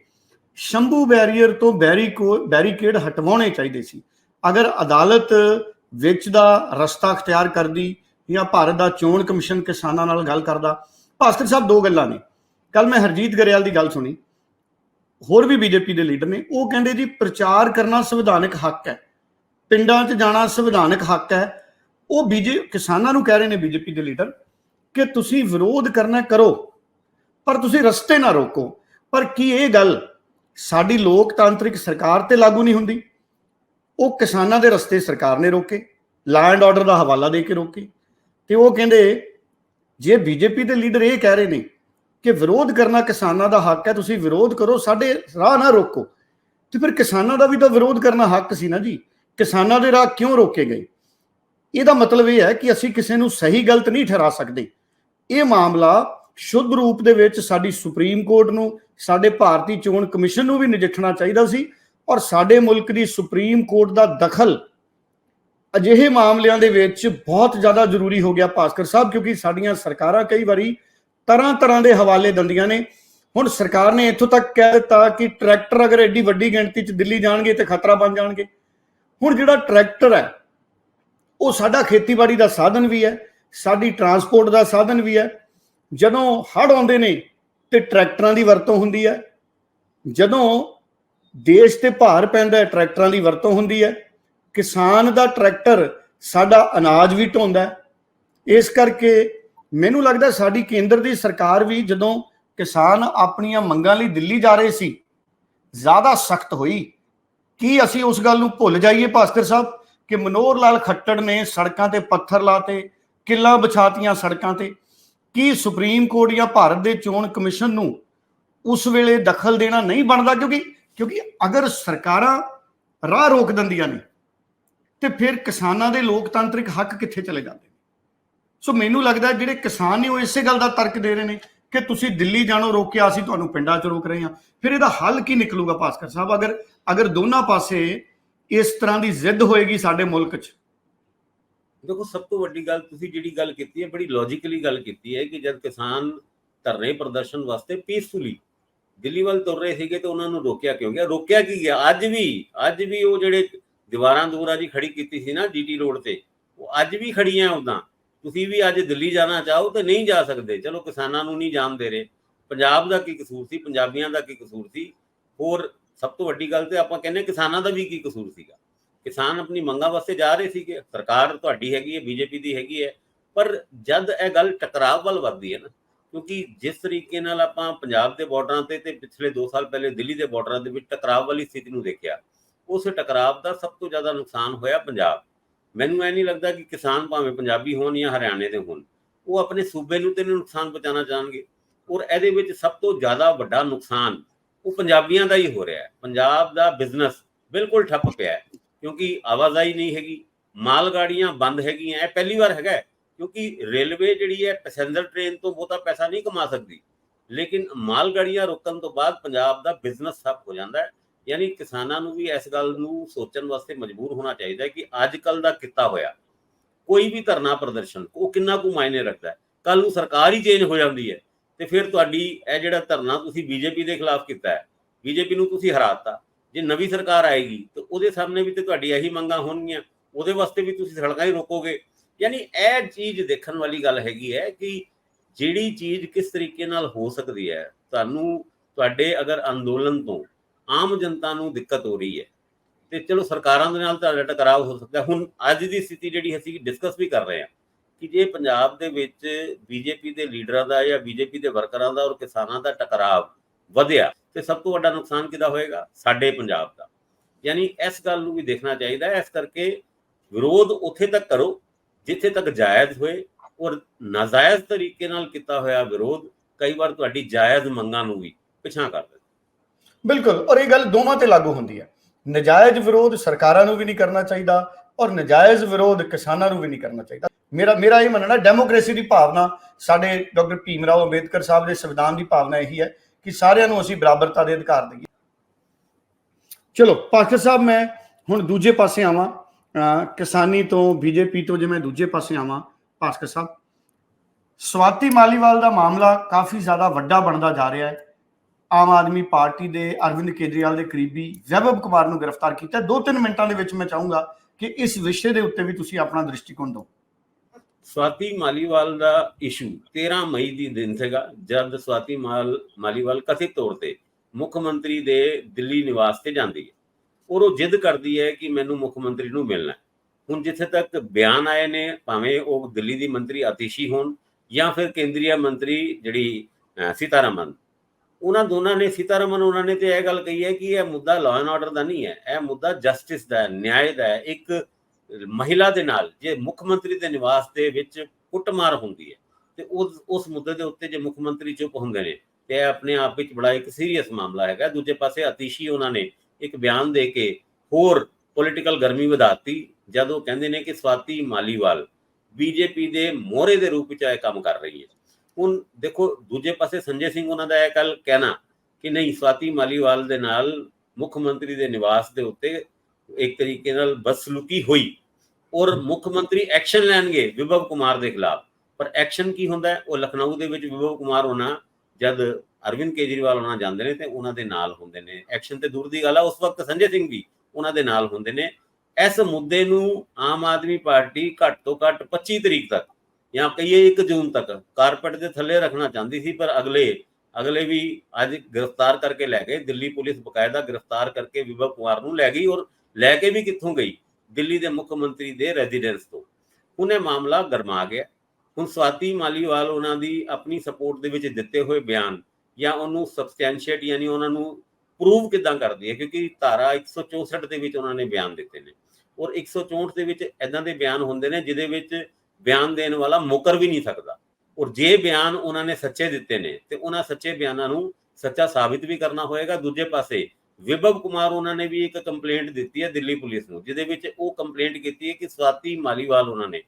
Speaker 1: ਸ਼ੰਭੂ ਬੈਰੀਅਰ ਤੋਂ ਬੈਰੀਕੋ ਬੈਰੀਕੇਡ ਹਟਵਾਉਣੇ ਚਾਹੀਦੇ ਸੀ। ਅਗਰ ਅਦਾਲਤ ਵਿੱਚ ਦਾ ਰਸਤਾ ਅਖਤਿਆਰ ਕਰਦੀ, ਜਾਂ ਭਾਰਤ ਦਾ ਚੋਣ ਕਮਿਸ਼ਨ ਕਿਸਾਨਾਂ ਨਾਲ ਗੱਲ ਕਰਦਾ, ਭਾਸਕਰ ਸਾਹਿਬ ਦੋ ਗੱਲਾਂ ਨੇ। ਕੱਲ ਮੈਂ ਹਰਜੀਤ ਗਰੇਵਾਲ ਦੀ ਗੱਲ ਸੁਣੀ। ਹੋਰ ਵੀ ਬੀਜੇਪੀ ਦੇ ਲੀਡਰ ਨੇ, ਉਹ ਕਹਿੰਦੇ ਜੀ, ਪ੍ਰਚਾਰ ਕਰਨਾ ਸੰਵਿਧਾਨਕ ਹੱਕ ਹੈ। ਪਿੰਡਾਂ 'ਚ ਜਾਣਾ ਸੰਵਿਧਾਨਕ ਹੱਕ ਹੈ। ਉਹ ਬੀਜੇ, ਕਿਸਾਨਾਂ ਨੂੰ ਕਹਿ ਰਹੇ ਨੇ ਬੀਜੇਪੀ ਦੇ ਲੀਡਰ ਕਿ ਤੁਸੀਂ ਵਿਰੋਧ ਕਰਨਾ ਕਰੋ, ਪਰ ਤੁਸੀਂ ਰਸਤੇ ਨਾ ਰੋਕੋ। ਪਰ ਕੀ ਇਹ ਗੱਲ ਸਾਡੀ ਲੋਕਤਾਂਤਰਿਕ ਸਰਕਾਰ ਤੇ ਲਾਗੂ ਨਹੀਂ ਹੁੰਦੀ? ਉਹ ਕਿਸਾਨਾਂ ਦੇ ਰਸਤੇ ਸਰਕਾਰ ਨੇ ਰੋਕੇ ਲਾ ਐਂਡ ਆਰਡਰ ਦਾ ਹਵਾਲਾ ਦੇ ਕੇ ਰੋਕੇ। ਤੇ ਉਹ ਕਹਿੰਦੇ, ਜੇ ਬੀਜੇਪੀ ਦੇ ਲੀਡਰ ਇਹ ਕਹਿ ਰਹੇ ਨੇ ਕਿ ਵਿਰੋਧ ਕਰਨਾ ਕਿਸਾਨਾਂ ਦਾ ਹੱਕ ਹੈ, ਤੁਸੀਂ ਵਿਰੋਧ ਕਰੋ, ਸਾਡੇ ਰਾਹ ਨਾ ਰੋਕੋ। ਤੇ ਫਿਰ ਕਿਸਾਨਾਂ ਦਾ ਵੀ ਤਾਂ ਵਿਰੋਧ ਕਰਨਾ ਹੱਕ ਸੀ ਨਾ ਜੀ। ਕਿਸਾਨਾਂ ਦੇ ਰਾਹ ਕਿਉਂ ਰੋਕੇ ਗਏ? ਇਹਦਾ ਮਤਲਬ ਇਹ ਹੈ ਕਿ ਅਸੀਂ ਕਿਸੇ ਨੂੰ ਸਹੀ ਗਲਤ ਨਹੀਂ ਠਹਿਰਾ ਸਕਦੇ। ਇਹ ਮਾਮਲਾ ਸ਼ੁੱਧ ਰੂਪ ਦੇ ਵਿੱਚ ਸਾਡੀ ਸੁਪਰੀਮ ਕੋਰਟ ਨੂੰ, ਸਾਡੇ ਭਾਰਤੀ ਚੋਣ ਕਮਿਸ਼ਨ ਨੂੰ ਵੀ ਨਜਿੱਠਣਾ ਚਾਹੀਦਾ ਸੀ ਔਰ ਸਾਡੇ ਮੁਲਕ ਦੀ ਸੁਪਰੀਮ ਕੋਰਟ ਦਾ ਦਖਲ ਅਜਿਹੇ ਮਾਮਲਿਆਂ ਦੇ ਵਿੱਚ ਬਹੁਤ ਜ਼ਿਆਦਾ ਜ਼ਰੂਰੀ ਹੋ ਗਿਆ ਭਾਸਕਰ ਸਾਹਿਬ, ਕਿਉਂਕਿ ਸਾਡੀਆਂ ਸਰਕਾਰਾਂ ਕਈ ਵਾਰੀ ਤਰ੍ਹਾਂ ਤਰ੍ਹਾਂ ਦੇ ਹਵਾਲੇ ਦਿੰਦੀਆਂ ਨੇ। ਹੁਣ ਸਰਕਾਰ ਨੇ ਇੱਥੋਂ ਤੱਕ ਕਹਿ ਦਿੱਤਾ ਕਿ ਟਰੈਕਟਰ ਅਗਰ ਐਡੀ ਵੱਡੀ ਗਿਣਤੀ 'ਚ ਦਿੱਲੀ ਜਾਣਗੇ ਤੇ ਖਤਰਾ ਬਣ ਜਾਣਗੇ। ਹੁਣ ਜਿਹੜਾ ਟਰੈਕਟਰ ਹੈ ਉਹ ਸਾਡਾ ਖੇਤੀਬਾੜੀ ਦਾ ਸਾਧਨ ਵੀ ਹੈ, ਸਾਡੀ ਟਰਾਂਸਪੋਰਟ ਦਾ ਸਾਧਨ ਵੀ ਹੈ। ਜਦੋਂ ਹੜ੍ਹ ਆਉਂਦੇ ਨੇ ਤੇ ਟਰੈਕਟਰਾਂ ਦੀ ਵਰਤੋਂ ਹੁੰਦੀ ਹੈ, ਜਦੋਂ ਦੇਸ਼ ਤੇ ਭਾਰ ਪੈਂਦਾ ਹੈ, ਟਰੈਕਟਰਾਂ ਦੀ ਵਰਤੋਂ ਹੁੰਦੀ ਹੈ, ਕਿਸਾਨ ਦਾ ਟਰੈਕਟਰ ਸਾਡਾ ਅਨਾਜ ਵੀ ਢੋਂਦਾ ਹੈ। ਇਸ ਕਰਕੇ ਮੈਨੂੰ ਲੱਗਦਾ ਸਾਡੀ ਕੇਂਦਰ ਦੀ ਸਰਕਾਰ ਵੀ ਜਦੋਂ ਕਿਸਾਨ ਆਪਣੀਆਂ ਮੰਗਾਂ ਲਈ ਦਿੱਲੀ ਜਾ ਰਹੇ ਸੀ, ਜ਼ਿਆਦਾ ਸਖਤ ਹੋਈ। ਕੀ ਅਸੀਂ ਉਸ ਗੱਲ ਨੂੰ ਭੁੱਲ ਜਾਈਏ, ਭਾਸਕਰ ਸਾਹਿਬ? ਕਿ ਮਨੋਹਰ ਲਾਲ ਖੱਟੜ ਨੇ ਸੜਕਾਂ ਤੇ ਪੱਥਰ ਲਾਤੇ, ਕਿੱਲਾਂ ਵਿਛਾਤੀਆਂ ਸੜਕਾਂ ਤੇ। ਕੀ ਸੁਪਰੀਮ ਕੋਰਟ ਜਾਂ ਭਾਰਤ ਦੇ ਚੋਣ ਕਮਿਸ਼ਨ ਨੂੰ ਉਸ ਵੇਲੇ ਦਖਲ ਦੇਣਾ ਨਹੀਂ ਬਣਦਾ? ਕਿਉਂਕਿ ਕਿਉਂਕਿ ਅਗਰ ਸਰਕਾਰਾਂ ਰਾਹ ਰੋਕ ਦਿੰਦੀਆਂ ਨੇ, ਤੇ ਫਿਰ ਕਿਸਾਨਾਂ ਦੇ ਲੋਕਤੰਤਰਿਕ ਹੱਕ ਕਿੱਥੇ ਚਲੇ ਜਾਂਦੇ ਨੇ? ਸੋ ਮੈਨੂੰ ਲੱਗਦਾ ਜਿਹੜੇ ਕਿਸਾਨ ਨੇ ਉਹ ਇਸੇ ਗੱਲ ਦਾ ਤਰਕ ਦੇ ਰਹੇ ਨੇ ਕਿ ਤੁਸੀਂ ਦਿੱਲੀ ਜਾਣੋ, ਰੋਕਿਆ ਅਸੀਂ, ਤੁਹਾਨੂੰ ਪਿੰਡਾਂ 'ਚ ਰੋਕ ਰਹੇ ਹਾਂ। ਫਿਰ ਇਹਦਾ ਹੱਲ ਕੀ ਨਿਕਲੂਗਾ ਭਾਸਕਰ ਸਾਹਿਬ? ਅਗਰ ਅਗਰ ਦੋਨਾਂ ਪਾਸੇ ਇਸ ਤਰ੍ਹਾਂ ਦੀ ਜ਼ਿੱਦ ਹੋਏਗੀ ਸਾਡੇ ਮੁਲਕ 'ਚ।
Speaker 2: ਦੇਖੋ, ਸਭ ਤੋਂ ਵੱਡੀ ਗੱਲ ਤੁਸੀਂ ਜਿਹੜੀ ਗੱਲ ਕੀਤੀ ਹੈ, ਬੜੀ ਲੌਜੀਕਲੀ ਗੱਲ ਕੀਤੀ ਹੈ ਕਿ ਜਦ ਕਿਸਾਨ ਧਰਨੇ ਪ੍ਰਦਰਸ਼ਨ ਵਾਸਤੇ ਪੀਸਫੁਲੀ ਦਿੱਲੀ ਵੱਲ ਤੁਰ ਰਹੇ ਸੀਗੇ ਤੇ ਉਹਨਾਂ ਨੂੰ ਰੋਕਿਆ ਕਿਉਂ ਗਿਆ? ਰੋਕਿਆ ਕੀ ਗਿਆ? ਅੱਜ ਵੀ ਅੱਜ ਵੀ ਉਹ ਜਿਹੜੇ ਦੀਵਾਰਾਂ ਦੂਰਾ ਜੀ ਖੜੀ ਕੀਤੀ ਸੀ ਨਾ ਜੀਟੀ ਰੋਡ ਤੇ, ਉਹ ਅੱਜ ਵੀ ਖੜੀਆਂ ਉਦਾਂ ਤੁਸੀਂ ਵੀ ਅੱਜ ਦਿੱਲੀ ਜਾਣਾ ਚਾਹੋ ਤੇ ਨਹੀਂ ਜਾ ਸਕਦੇ। ਚਲੋ, ਕਿਸਾਨਾਂ ਨੂੰ ਨਹੀਂ ਜਾਣ ਦੇ ਰਹੇ। ਪੰਜਾਬ ਦਾ ਕੀ ਕਸੂਰ ਸੀ? ਪੰਜਾਬੀਆਂ ਦਾ ਕੀ ਕਸੂਰ ਸੀ? ਹੋਰ ਸਭ ਤੋਂ ਵੱਡੀ ਗੱਲ ਤੇ ਆਪਾਂ ਕਹਿੰਦੇ ਕਿਸਾਨਾਂ ਦਾ ਵੀ ਕੀ ਕਸੂਰ ਸੀਗਾ। ਕਿਸਾਨ ਆਪਣੀ ਮੰਗਾਂ ਵਾਸਤੇ ਜਾ ਰਹੇ ਸੀਗੇ, ਸਰਕਾਰ ਤੁਹਾਡੀ ਹੈਗੀ ਹੈ, ਬੀਜੇਪੀ ਦੀ ਹੈਗੀ ਹੈ, ਪਰ ਜਦ ਇਹ ਗੱਲ ਟਕਰਾਅ ਵੱਲ ਵੱਧਦੀ ਹੈ ਨਾ, ਕਿਉਂਕਿ ਜਿਸ ਤਰੀਕੇ ਨਾਲ ਆਪਾਂ ਪੰਜਾਬ ਦੇ ਬਾਰਡਰਾਂ ਤੇ ਤੇ ਪਿਛਲੇ 2 ਸਾਲ ਪਹਿਲੇ ਦਿੱਲੀ ਦੇ ਬਾਰਡਰਾਂ ਦੇ ਵਿੱਚ ਟਕਰਾਅ ਵਾਲੀ ਸਥਿਤੀ ਨੂੰ ਦੇਖਿਆ, ਉਸ ਟਕਰਾਅ ਦਾ ਸਭ ਤੋਂ ਜ਼ਿਆਦਾ ਨੁਕਸਾਨ ਹੋਇਆ ਪੰਜਾਬ। ਮੈਨੂੰ ਐ ਨਹੀਂ ਲੱਗਦਾ ਕਿ ਕਿਸਾਨ ਭਾਵੇਂ ਪੰਜਾਬੀ ਹੋਣ ਜਾਂ ਹਰਿਆਣੇ ਦੇ ਹੋਣ, ਉਹ ਆਪਣੇ ਸੂਬੇ ਨੂੰ ਤੇ ਨੁਕਸਾਨ ਪਹੁੰਚਾਉਣਾ ਚਾਹਣਗੇ। ਔਰ ਇਹਦੇ ਵਿੱਚ ਸਭ ਤੋਂ ਜ਼ਿਆਦਾ ਵੱਡਾ ਨੁਕਸਾਨ ਉਹ ਪੰਜਾਬੀਆਂ ਦਾ ਹੀ ਹੋ ਰਿਹਾ ਹੈ। ਪੰਜਾਬ ਦਾ ਬਿਜ਼ਨਸ ਬਿਲਕੁਲ ਠੱਪ ਪਿਆ ਹੈ, ਕਿਉਂਕਿ ਆਵਾਜਾਈ ਨਹੀਂ ਹੈਗੀ ਮਾਲ ਗਾੜੀਆਂ ਬੰਦ ਹੈਗੀਆਂ, ਇਹ ਪਹਿਲੀ ਵਾਰ ਹੈਗਾ ਕਿਉਂਕਿ ਰੇਲਵੇ ਜਿਹੜੀ ਹੈ, ਪੈਸੇਂਜਰ ਟ੍ਰੇਨ ਤੋਂ ਬਹੁਤਾ ਪੈਸਾ ਨਹੀਂ ਕਮਾ ਸਕਦੀ। ਲੇਕਿਨ ਮਾਲ ਗਾੜੀਆਂ ਰੁਕਣ ਤੋਂ ਬਾਅਦ ਪੰਜਾਬ ਦਾ ਬਿਜ਼ਨਸ ਠੱਪ ਹੋ ਜਾਂਦਾ ਹੈ। ਯਾਨੀ ਕਿਸਾਨਾਂ ਨੂੰ ਵੀ ਇਸ ਗੱਲ ਨੂੰ ਸੋਚਣ ਵਾਸਤੇ ਮਜਬੂਰ ਹੋਣਾ ਚਾਹੀਦਾ ਹੈ ਕਿ ਅੱਜ ਕੱਲ ਦਾ ਕਿੱਤਾ ਹੋਇਆ। ਕੋਈ ਵੀ ਧਰਨਾ ਪ੍ਰਦਰਸ਼ਨ, ਉਹ ਕਿੰਨਾ ਕੁ ਮਾਇਨੇ ਰੱਖਦਾ ਹੈ। ਕੱਲ ਨੂੰ ਸਰਕਾਰ ਹੀ ਚੇਂਜ ਹੋ ਜਾਂਦੀ ਹੈ। ਤੇ ਫਿਰ ਤੁਹਾਡੀ ਇਹ ਜਿਹੜਾ ਧਰਨਾ ਤੁਸੀਂ ਬੀਜੇਪੀ ਦੇ ਖਿਲਾਫ ਕੀਤਾ ਹੈ, ਬੀਜੇਪੀ ਨੂੰ ਤੁਸੀਂ ਹਰਾਤਾ। ਜੇ ਨਵੀਂ ਸਰਕਾਰ ਆਏਗੀ, ਤਾਂ ਉਹਦੇ ਸਾਹਮਣੇ ਵੀ ਤੇ ਤੁਹਾਡੀ ਇਹੀ ਮੰਗਾਂ ਹੋਣਗੀਆਂ। ਉਹਦੇ ਵਾਸਤੇ ਵੀ ਤੁਸੀਂ ਸੜਕਾਂ ਹੀ ਰੋਕੋਗੇ। ਯਾਨੀ ਇਹ ਚੀਜ਼ ਦੇਖਣ ਵਾਲੀ ਗੱਲ ਹੈਗੀ ਹੈ ਕਿ ਜਿਹੜੀ ਚੀਜ਼ ਕਿਸ ਤਰੀਕੇ ਨਾਲ ਹੋ ਸਕਦੀ ਹੈ, ਤੁਹਾਨੂੰ ਤੁਹਾਡੇ ਅਗਰ ਅੰਦੋਲਨ ਤੋਂ ਆਮ ਜਨਤਾ ਨੂੰ ਦਿੱਕਤ ਹੋ ਰਹੀ ਹੈ, ਤੇ ਚਲੋ ਸਰਕਾਰਾਂ ਦੇ ਨਾਲ ਤੁਹਾਡਾ ਟਕਰਾਅ ਹੋ ਸਕਦਾ ਹੁਣ ਅੱਜ ਦੀ ਸਥਿਤੀ ਜਿਹੜੀ ਅਸੀਂ ਡਿਸਕਸ ਵੀ ਕਰ ਰਹੇ ਹਾਂ ਕਿ ਜੇ ਪੰਜਾਬ ਦੇ ਵਿੱਚ ਬੀਜੇਪੀ ਦੇ ਲੀਡਰਾਂ ਦਾ ਜਾਂ ਬੀਜੇਪੀ ਦੇ ਵਰਕਰਾਂ ਦਾ ਔਰ ਕਿਸਾਨਾਂ ਦਾ ਟਕਰਾਵ ਵਧਿਆ, ਤੇ ਸਭ ਤੋਂ ਵੱਡਾ ਨੁਕਸਾਨ ਕਿਹਦਾ ਹੋਏਗਾ? ਸਾਡੇ ਪੰਜਾਬ ਦਾ। ਯਾਨੀ ਇਸ ਗੱਲ ਨੂੰ ਵੀ ਦੇਖਣਾ ਚਾਹੀਦਾ ਹੈ ਇਸ ਕਰਕੇ ਵਿਰੋਧ ਉੱਥੇ ਤੱਕ ਕਰੋ, ਜਿੱਥੇ ਤੱਕ ਜਾਇਜ਼ ਹੋਏ ਔਰ ਨਾਜਾਇਜ਼ ਤਰੀਕੇ ਨਾਲ ਕੀਤਾ ਹੋਇਆ ਵਿਰੋਧ ਕਈ ਵਾਰ ਤੁਹਾਡੀ ਜਾਇਜ਼ ਮੰਗਾਂ ਨੂੰ ਵੀ ਪਿਛਾਂ ਕਰ ਦਿੰਦਾ।
Speaker 1: ਬਿਲਕੁਲ, ਔਰ ਇਹ ਗੱਲ ਦੋਵਾਂ ਤੇ ਲਾਗੂ ਹੁੰਦੀ ਹੈ। ਨਜਾਇਜ਼ ਵਿਰੋਧ ਸਰਕਾਰਾਂ ਨੂੰ ਵੀ ਨਹੀਂ ਕਰਨਾ ਚਾਹੀਦਾ ਔਰ ਨਜਾਇਜ਼ ਵਿਰੋਧ ਕਿਸਾਨਾਂ ਨੂੰ ਵੀ ਨਹੀਂ ਕਰਨਾ ਚਾਹੀਦਾ। ਮੇਰਾ ਮੇਰਾ ਇਹ ਮੰਨਣਾ ਡੈਮੋਕ੍ਰੇਸੀ ਦੀ ਭਾਵਨਾ ਸਾਡੇ ਡਾਕਟਰ ਭੀਮ ਰਾਓ ਅੰਬੇਦਕਰ ਸਾਹਿਬ ਦੇ ਸੰਵਿਧਾਨ ਦੀ ਭਾਵਨਾ ਇਹੀ ਹੈ ਕਿ ਸਾਰਿਆਂ ਨੂੰ ਅਸੀਂ ਬਰਾਬਰਤਾ ਦੇ ਅਧਿਕਾਰ ਦਈਏ। ਚਲੋ ਪਾਸਟਰ ਸਾਹਿਬ, ਮੈਂ ਹੁਣ ਦੂਜੇ ਪਾਸੇ ਆਵਾਂ। ਕਿਸਾਨੀ ਤੋਂ ਬੀਜੇਪੀ ਤੋਂ ਜੇ ਮੈਂ ਦੂਜੇ ਪਾਸੇ ਆਵਾਂ ਭਾਸਕਰ ਸਾਹਿਬ। ਸਵਾਤੀ ਮਾਲੀਵਾਲ ਦਾ ਮਾਮਲਾ ਕਾਫੀ ਜ਼ਿਆਦਾ ਵੱਡਾ ਬਣਦਾ ਜਾ ਰਿਹਾ ਹੈ। ਆਮ ਆਦਮੀ ਪਾਰਟੀ ਦੇ ਅਰਵਿੰਦ ਕੇਜਰੀਵਾਲ ਦੇ ਕਰੀਬੀ ਵੈਭਵ ਕੁਮਾਰ ਨੂੰ ਗ੍ਰਿਫਤਾਰ ਕੀਤਾ। ਦੋ ਤਿੰਨ ਮਿੰਟਾਂ ਦੇ ਵਿੱਚ ਮੈਂ ਚਾਹੂੰਗਾ ਕਿ ਇਸ ਵਿਸ਼ੇ ਦੇ ਉੱਤੇ ਵੀ ਤੁਸੀਂ ਆਪਣਾ ਦ੍ਰਿਸ਼ਟੀਕੋਣ ਦਿਓ।
Speaker 2: ਸਵਾਤੀ ਮਾਲੀਵਾਲ ਦਾ ਇਸ਼ੂ 13 ਮਈ ਦੀ ਦਿਨ ਸੀਗਾ ਜਦ ਸਵਾਤੀ ਮਾਲ ਮਾਲੀਵਾਲ ਕਥਿਤ ਤੌਰ ਤੇ ਮੁੱਖ ਮੰਤਰੀ ਦੇ ਦਿੱਲੀ ਨਿਵਾਸ ਤੇ ਜਾਂਦੀ ਹੈ। ਔਰ ਉਹ ਜਿੱਦ ਕਰਦੀ ਹੈ ਕਿ ਮੈਨੂੰ ਮੁੱਖ ਮੰਤਰੀ ਨੂੰ ਮਿਲਣਾ ਹੈ। ਹੁਣ ਜਿੱਥੇ ਤੱਕ ਬਿਆਨ ਆਏ ਨੇ ਭਾਵੇਂ ਉਹ ਦਿੱਲੀ ਦੀ ਮੰਤਰੀ ਆਤੀਸ਼ੀ ਹੋਣ ਜਾਂ ਫਿਰ ਕੇਂਦਰੀ ਮੰਤਰੀ ਜਿਹੜੀ ਅਹ, ਸੀਤਾਰਮਨ। ਉਹਨਾਂ ਦੋਨਾਂ ਨੇ ਸੀਤਾਰਮਨ ਉਹਨਾਂ ਨੇ ਤੇ ਇਹ ਗੱਲ ਕਹੀ ਹੈ ਕਿ ਇਹ ਮੁੱਦਾ ਲਾਅ ਐਂਡ ਆਰਡਰ ਦਾ ਨਹੀਂ ਹੈ। ਇਹ ਮੁੱਦਾ ਜਸਟਿਸ ਦਾ ਹੈ ਨਿਆਂ ਦਾ ਹੈ। ਇੱਕ ਮਹਿਲਾ ਦੇ ਨਾਲ, ਜੇ ਮੁੱਖ ਮੰਤਰੀ ਦੇ ਨਿਵਾਸ ਦੇ ਵਿੱਚ ਕੁੱਟਮਾਰ ਹੁੰਦੀ ਹੈ, ਤੇ ਉਸ ਉਸ ਮੁੱਦੇ ਦੇ ਉੱਤੇ ਜੇ ਮੁੱਖ ਮੰਤਰੀ ਚੁੱਪ ਹੁੰਦੇ ਨੇ, ਤੇ ਆਪਣੇ ਆਪ ਵਿੱਚ ਬੜਾ ਇੱਕ ਸੀਰੀਅਸ ਮਾਮਲਾ ਹੈਗਾ। ਦੂਜੇ ਪਾਸੇ ਆਤੀਸ਼ੀ ਉਹਨਾਂ ਨੇ ਇੱਕ ਬਿਆਨ ਦੇ ਕੇ ਹੋਰ ਪੋਲੀਟੀਕਲ ਗਰਮੀ ਵਧਾਤੀ, ਜਦ ਉਹ ਕਹਿੰਦੇ ਨੇ ਕਿ ਸਵਾਤੀ ਮਾਲੀਵਾਲ ਬੀਜੇਪੀ ਦੇ ਮੋਹਰੇ ਦੇ ਰੂਪ ਵਿੱਚ ਇਹ ਕੰਮ ਕਰ ਰਹੀ ਹੈ। ਹੁਣ ਦੇਖੋ, ਦੂਜੇ ਪਾਸੇ ਸੰਜੇ ਸਿੰਘ ਉਹਨਾਂ ਦਾ ਇਹ ਕੱਲ ਕਹਿਣਾ ਕਿ ਨਹੀਂ, ਸਵਾਤੀ ਮਾਲੀਵਾਲ ਦੇ ਨਾਲ ਮੁੱਖ ਮੰਤਰੀ ਦੇ ਨਿਵਾਸ ਦੇ ਉੱਤੇ ਇੱਕ ਤਰੀਕੇ ਨਾਲ ਬਦਸਲੂਕੀ ਹੋਈ ਔਰ ਮੁੱਖ ਮੰਤਰੀ ਐਕਸ਼ਨ ਲੈਣਗੇ ਵਿਭਵ ਕੁਮਾਰ ਦੇ ਖਿਲਾਫ। ਪਰ ਐਕਸ਼ਨ ਕੀ ਹੁੰਦਾ ਹੈ? ਉਹ ਲਖਨਊ ਦੇ ਵਿੱਚ ਵਿਭਵ ਕੁਮਾਰ ਹੋਣਾ ਜਦ ਅਰਵਿੰਦ ਕੇਜਰੀਵਾਲ ਉਹਨਾਂ ਜਾਂਦੇ ਨੇ ਤੇ ਉਹਨਾਂ ਦੇ ਨਾਲ ਹੁੰਦੇ ਨੇ। ਐਕਸ਼ਨ ਤੇ ਦੂਰ ਦੀ ਗੱਲ ਆ ਉਸ ਵਕਤ ਸੰਜੇ ਸਿੰਘ ਵੀ ਉਹਨਾਂ ਦੇ ਨਾਲ ਹੁੰਦੇ ਨੇ। ਇਸ ਮੁੱਦੇ ਨੂੰ ਆਮ ਆਦਮੀ ਪਾਰਟੀ ਘੱਟ ਤੋਂ ਘੱਟ 25 ਤਰੀਕ ਤੱਕ ਜਾਂ ਕਹੀਏ 1 ਜੂਨ ਤੱਕ ਕਾਰਪੈਟ ਦੇ ਥੱਲੇ ਰੱਖਣਾ ਚਾਹੁੰਦੀ ਸੀ ਪਰ ਅਗਲੇ ਅਗਲੇ ਵੀ ਅੱਜ ਗ੍ਰਿਫਤਾਰ ਕਰਕੇ ਲੈ ਗਏ। ਦਿੱਲੀ ਪੁਲਿਸ ਬਕਾਇਦਾ ਗ੍ਰਿਫਤਾਰ ਕਰਕੇ ਵਿਭਵ ਕੁਮਾਰ ਨੂੰ ਲੈ ਗਈ ਔਰ ਲੈ ਕੇ ਵੀ ਕਿੱਥੋਂ ਗਈ? ਦਿੱਲੀ ਦੇ ਮੁੱਖ ਮੰਤਰੀ ਦੇ ਰੈਜ਼ੀਡੈਂਸ ਤੋਂ। ਹੁਣ ਇਹ ਮਾਮਲਾ ਗਰਮਾ ਗਿਆ। ਹੁਣ ਸਵਾਤੀ ਮਾਲੀਵਾਲ ਉਹਨਾਂ ਦੀ ਆਪਣੀ ਸਪੋਰਟ ਦੇ ਵਿੱਚ ਦਿੱਤੇ ਹੋਏ ਬਿਆਨ ਜਾਂ ਉਹਨੂੰ ਸਬਸਟੈਂਸ਼ੀਏਟ ਯਾਨੀ ਉਹਨਾਂ ਨੂੰ ਪ੍ਰੂਵ ਕਿਦਾਂ ਕਰਦੀ ਹੈ? ਕਿਉਂਕਿ ਧਾਰਾ 164 ਦੇ ਵਿੱਚ ਉਹਨਾਂ ਨੇ ਬਿਆਨ ਦਿੱਤੇ ਨੇ। ਔਰ 164 ਦੇ ਵਿੱਚ ਐਦਾਂ ਦੇ ਬਿਆਨ ਹੁੰਦੇ ਨੇ ਜਿਹਦੇ ਵਿੱਚ ਬਿਆਨ ਦੇਣ ਵਾਲਾ ਮੁਕਰ ਵੀ ਨਹੀਂ ਸਕਦਾ। ਔਰ ਜੇ ਬਿਆਨ ਉਹਨਾਂ ਨੇ ਸੱਚੇ ਦਿੱਤੇ ਨੇ ਤੇ ਉਹਨਾਂ ਸੱਚੇ ਬਿਆਨਾਂ ਨੂੰ ਸੱਚਾ ਸਾਬਿਤ ਵੀ ਕਰਨਾ ਹੋਏਗਾ। ਦੂਜੇ ਪਾਸੇ ਵਿਭਵ ਕੁਮਾਰ ਉਹਨਾਂ ਨੇ ਵੀ ਇੱਕ ਕੰਪਲੇਂਟ ਦਿੱਤੀ ਹੈ ਦਿੱਲੀ ਪੁਲਿਸ ਨੂੰ, ਜਿਹਦੇ ਵਿੱਚ ਉਹ ਕੰਪਲੇਂਟ ਕੀਤੀ ਹੈ ਕਿ ਸਵਾਤੀ ਮਾਲੀਵਾਲ ਉਹਨਾਂ ਨੇ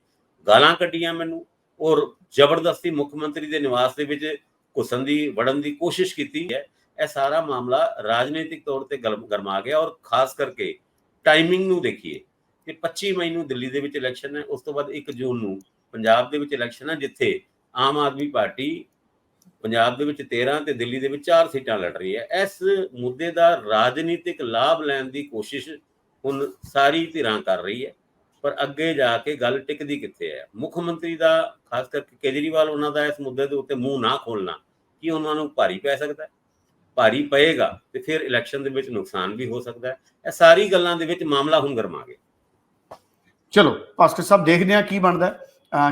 Speaker 2: ਗਾਲਾਂ ਕੱਢੀਆਂ ਮੈਨੂੰ ਔਰ ਜ਼ਬਰਦਸਤੀ ਮੁੱਖ ਮੰਤਰੀ ਦੇ ਨਿਵਾਸ ਦੇ ਵਿੱਚ ਘੁਸਣ ਦੀ, ਵੜਨ ਦੀ ਕੋਸ਼ਿਸ਼ ਕੀਤੀ ਹੈ। ਇਹ ਸਾਰਾ ਮਾਮਲਾ ਰਾਜਨੀਤਿਕ ਤੌਰ ਤੇ ਗਰਮ- ਗਰਮਾ ਗਿਆ ਔਰ ਖਾਸ ਕਰਕੇ ਟਾਈਮਿੰਗ ਨੂੰ ਦੇਖੀਏ ਕਿ 25 ਮਈ ਨੂੰ ਦਿੱਲੀ ਦੇ ਵਿੱਚ ਇਲੈਕਸ਼ਨ ਹੈ, ਉਸ ਤੋਂ ਬਾਅਦ 1 ਜੂਨ ਨੂੰ ਪੰਜਾਬ ਦੇ ਵਿੱਚ ਇਲੈਕਸ਼ਨ ਹੈ, ਜਿੱਥੇ ਆਮ ਆਦਮੀ ਪਾਰਟੀ ਪੰਜਾਬ ਦੇ ਵਿੱਚ 13 ਤੇ ਦਿੱਲੀ ਦੇ ਵਿੱਚ 4 ਸੀਟਾਂ ਲੜ ਰਹੀ ਹੈ। ਇਸ ਮੁੱਦੇ ਦਾ ਰਾਜਨੀਤਿਕ ਲਾਭ ਲੈਣ ਦੀ ਕੋਸ਼ਿਸ਼ ਹੁਣ ਸਾਰੀ ਧਿਰਾਂ ਕਰ ਰਹੀ ਹੈ। ਪਰ ਅੱਗੇ ਜਾ ਕੇ ਗੱਲ ਟਿਕਦੀ ਕਿੱਥੇ ਹੈ? ਮੁੱਖ ਮੰਤਰੀ ਦਾ, ਖਾਸ ਕਰਕੇ ਕੇਜਰੀਵਾਲ, ਉਹਨਾਂ ਦਾ ਇਸ ਮੁੱਦੇ ਦੇ ਉੱਤੇ ਮੂੰਹ ਨਾ ਖੋਲਣਾ, ਕਿ ਉਹਨਾਂ ਨੂੰ ਭਾਰੀ ਪੈ ਸਕਦਾ ਹੈ? ਭਾਰੀ ਪਏਗਾ ਤੇ ਫਿਰ ਇਲੈਕਸ਼ਨ ਦੇ ਵਿੱਚ ਨੁਕਸਾਨ ਵੀ ਹੋ ਸਕਦਾ ਹੈ। ਇਹ ਸਾਰੀ ਗੱਲਾਂ ਦੇ ਵਿੱਚ ਮਾਮਲਾ ਹੁਣ ਗਰਮਾ ਗਿਆ
Speaker 1: ਚਲੋ ਪਾਸਟਰ ਸਾਹਿਬ, ਦੇਖਦੇ ਹਾਂ ਕੀ ਬਣਦਾ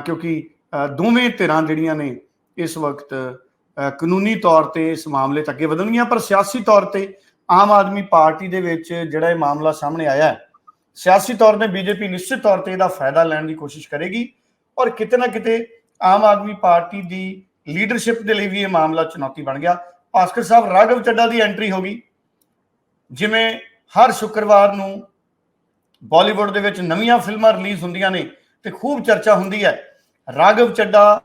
Speaker 1: ਕਿਉਂਕਿ ਦੋਵੇਂ ਧਿਰਾਂ ਜਿਹੜੀਆਂ ਨੇ ਇਸ ਵਕਤ ਕਾਨੂੰਨੀ ਤੌਰ ਤੇ ਇਸ ਮਾਮਲੇ ਤੱਕ ਅੱਗੇ ਵਧਣਗੀਆਂ, ਪਰ ਸਿਆਸੀ ਤੌਰ ਤੇ ਆਮ ਆਦਮੀ ਪਾਰਟੀ ਦੇ ਵਿੱਚ ਜਿਹੜਾ ਇਹ ਮਾਮਲਾ ਸਾਹਮਣੇ ਆਇਆ ਹੈ, ਸਿਆਸੀ ਤੌਰ ਤੇ ਬੀਜੇਪੀ ਨਿਸ਼ਚਿਤ ਤੌਰ ਤੇ ਇਹਦਾ ਫਾਇਦਾ ਲੈਣ ਦੀ ਕੋਸ਼ਿਸ਼ ਕਰੇਗੀ ਔਰ ਕਿਤੇ ਨਾ ਕਿਤੇ ਆਮ ਆਦਮੀ ਪਾਰਟੀ ਦੀ ਲੀਡਰਸ਼ਿਪ ਦੇ ਲਈ ਵੀ ਇਹ ਮਾਮਲਾ ਚੁਣੌਤੀ ਬਣ ਗਿਆ। ਭਾਸਕਰ ਸਾਹਿਬ, ਰਾਘਵ ਚੱਡਾ ਦੀ ਐਂਟਰੀ ਹੋ ਗਈ। ਜਿਵੇਂ ਹਰ ਸ਼ੁੱਕਰਵਾਰ ਨੂੰ ਬਾਲੀਵੁੱਡ ਦੇ ਵਿੱਚ ਨਵੀਆਂ ਫਿਲਮਾਂ ਰਿਲੀਜ਼ ਹੁੰਦੀਆਂ ਨੇ ਤੇ ਖੂਬ ਚਰਚਾ ਹੁੰਦੀ ਹੈ। ਰਾਘਵ ਚੱਡਾ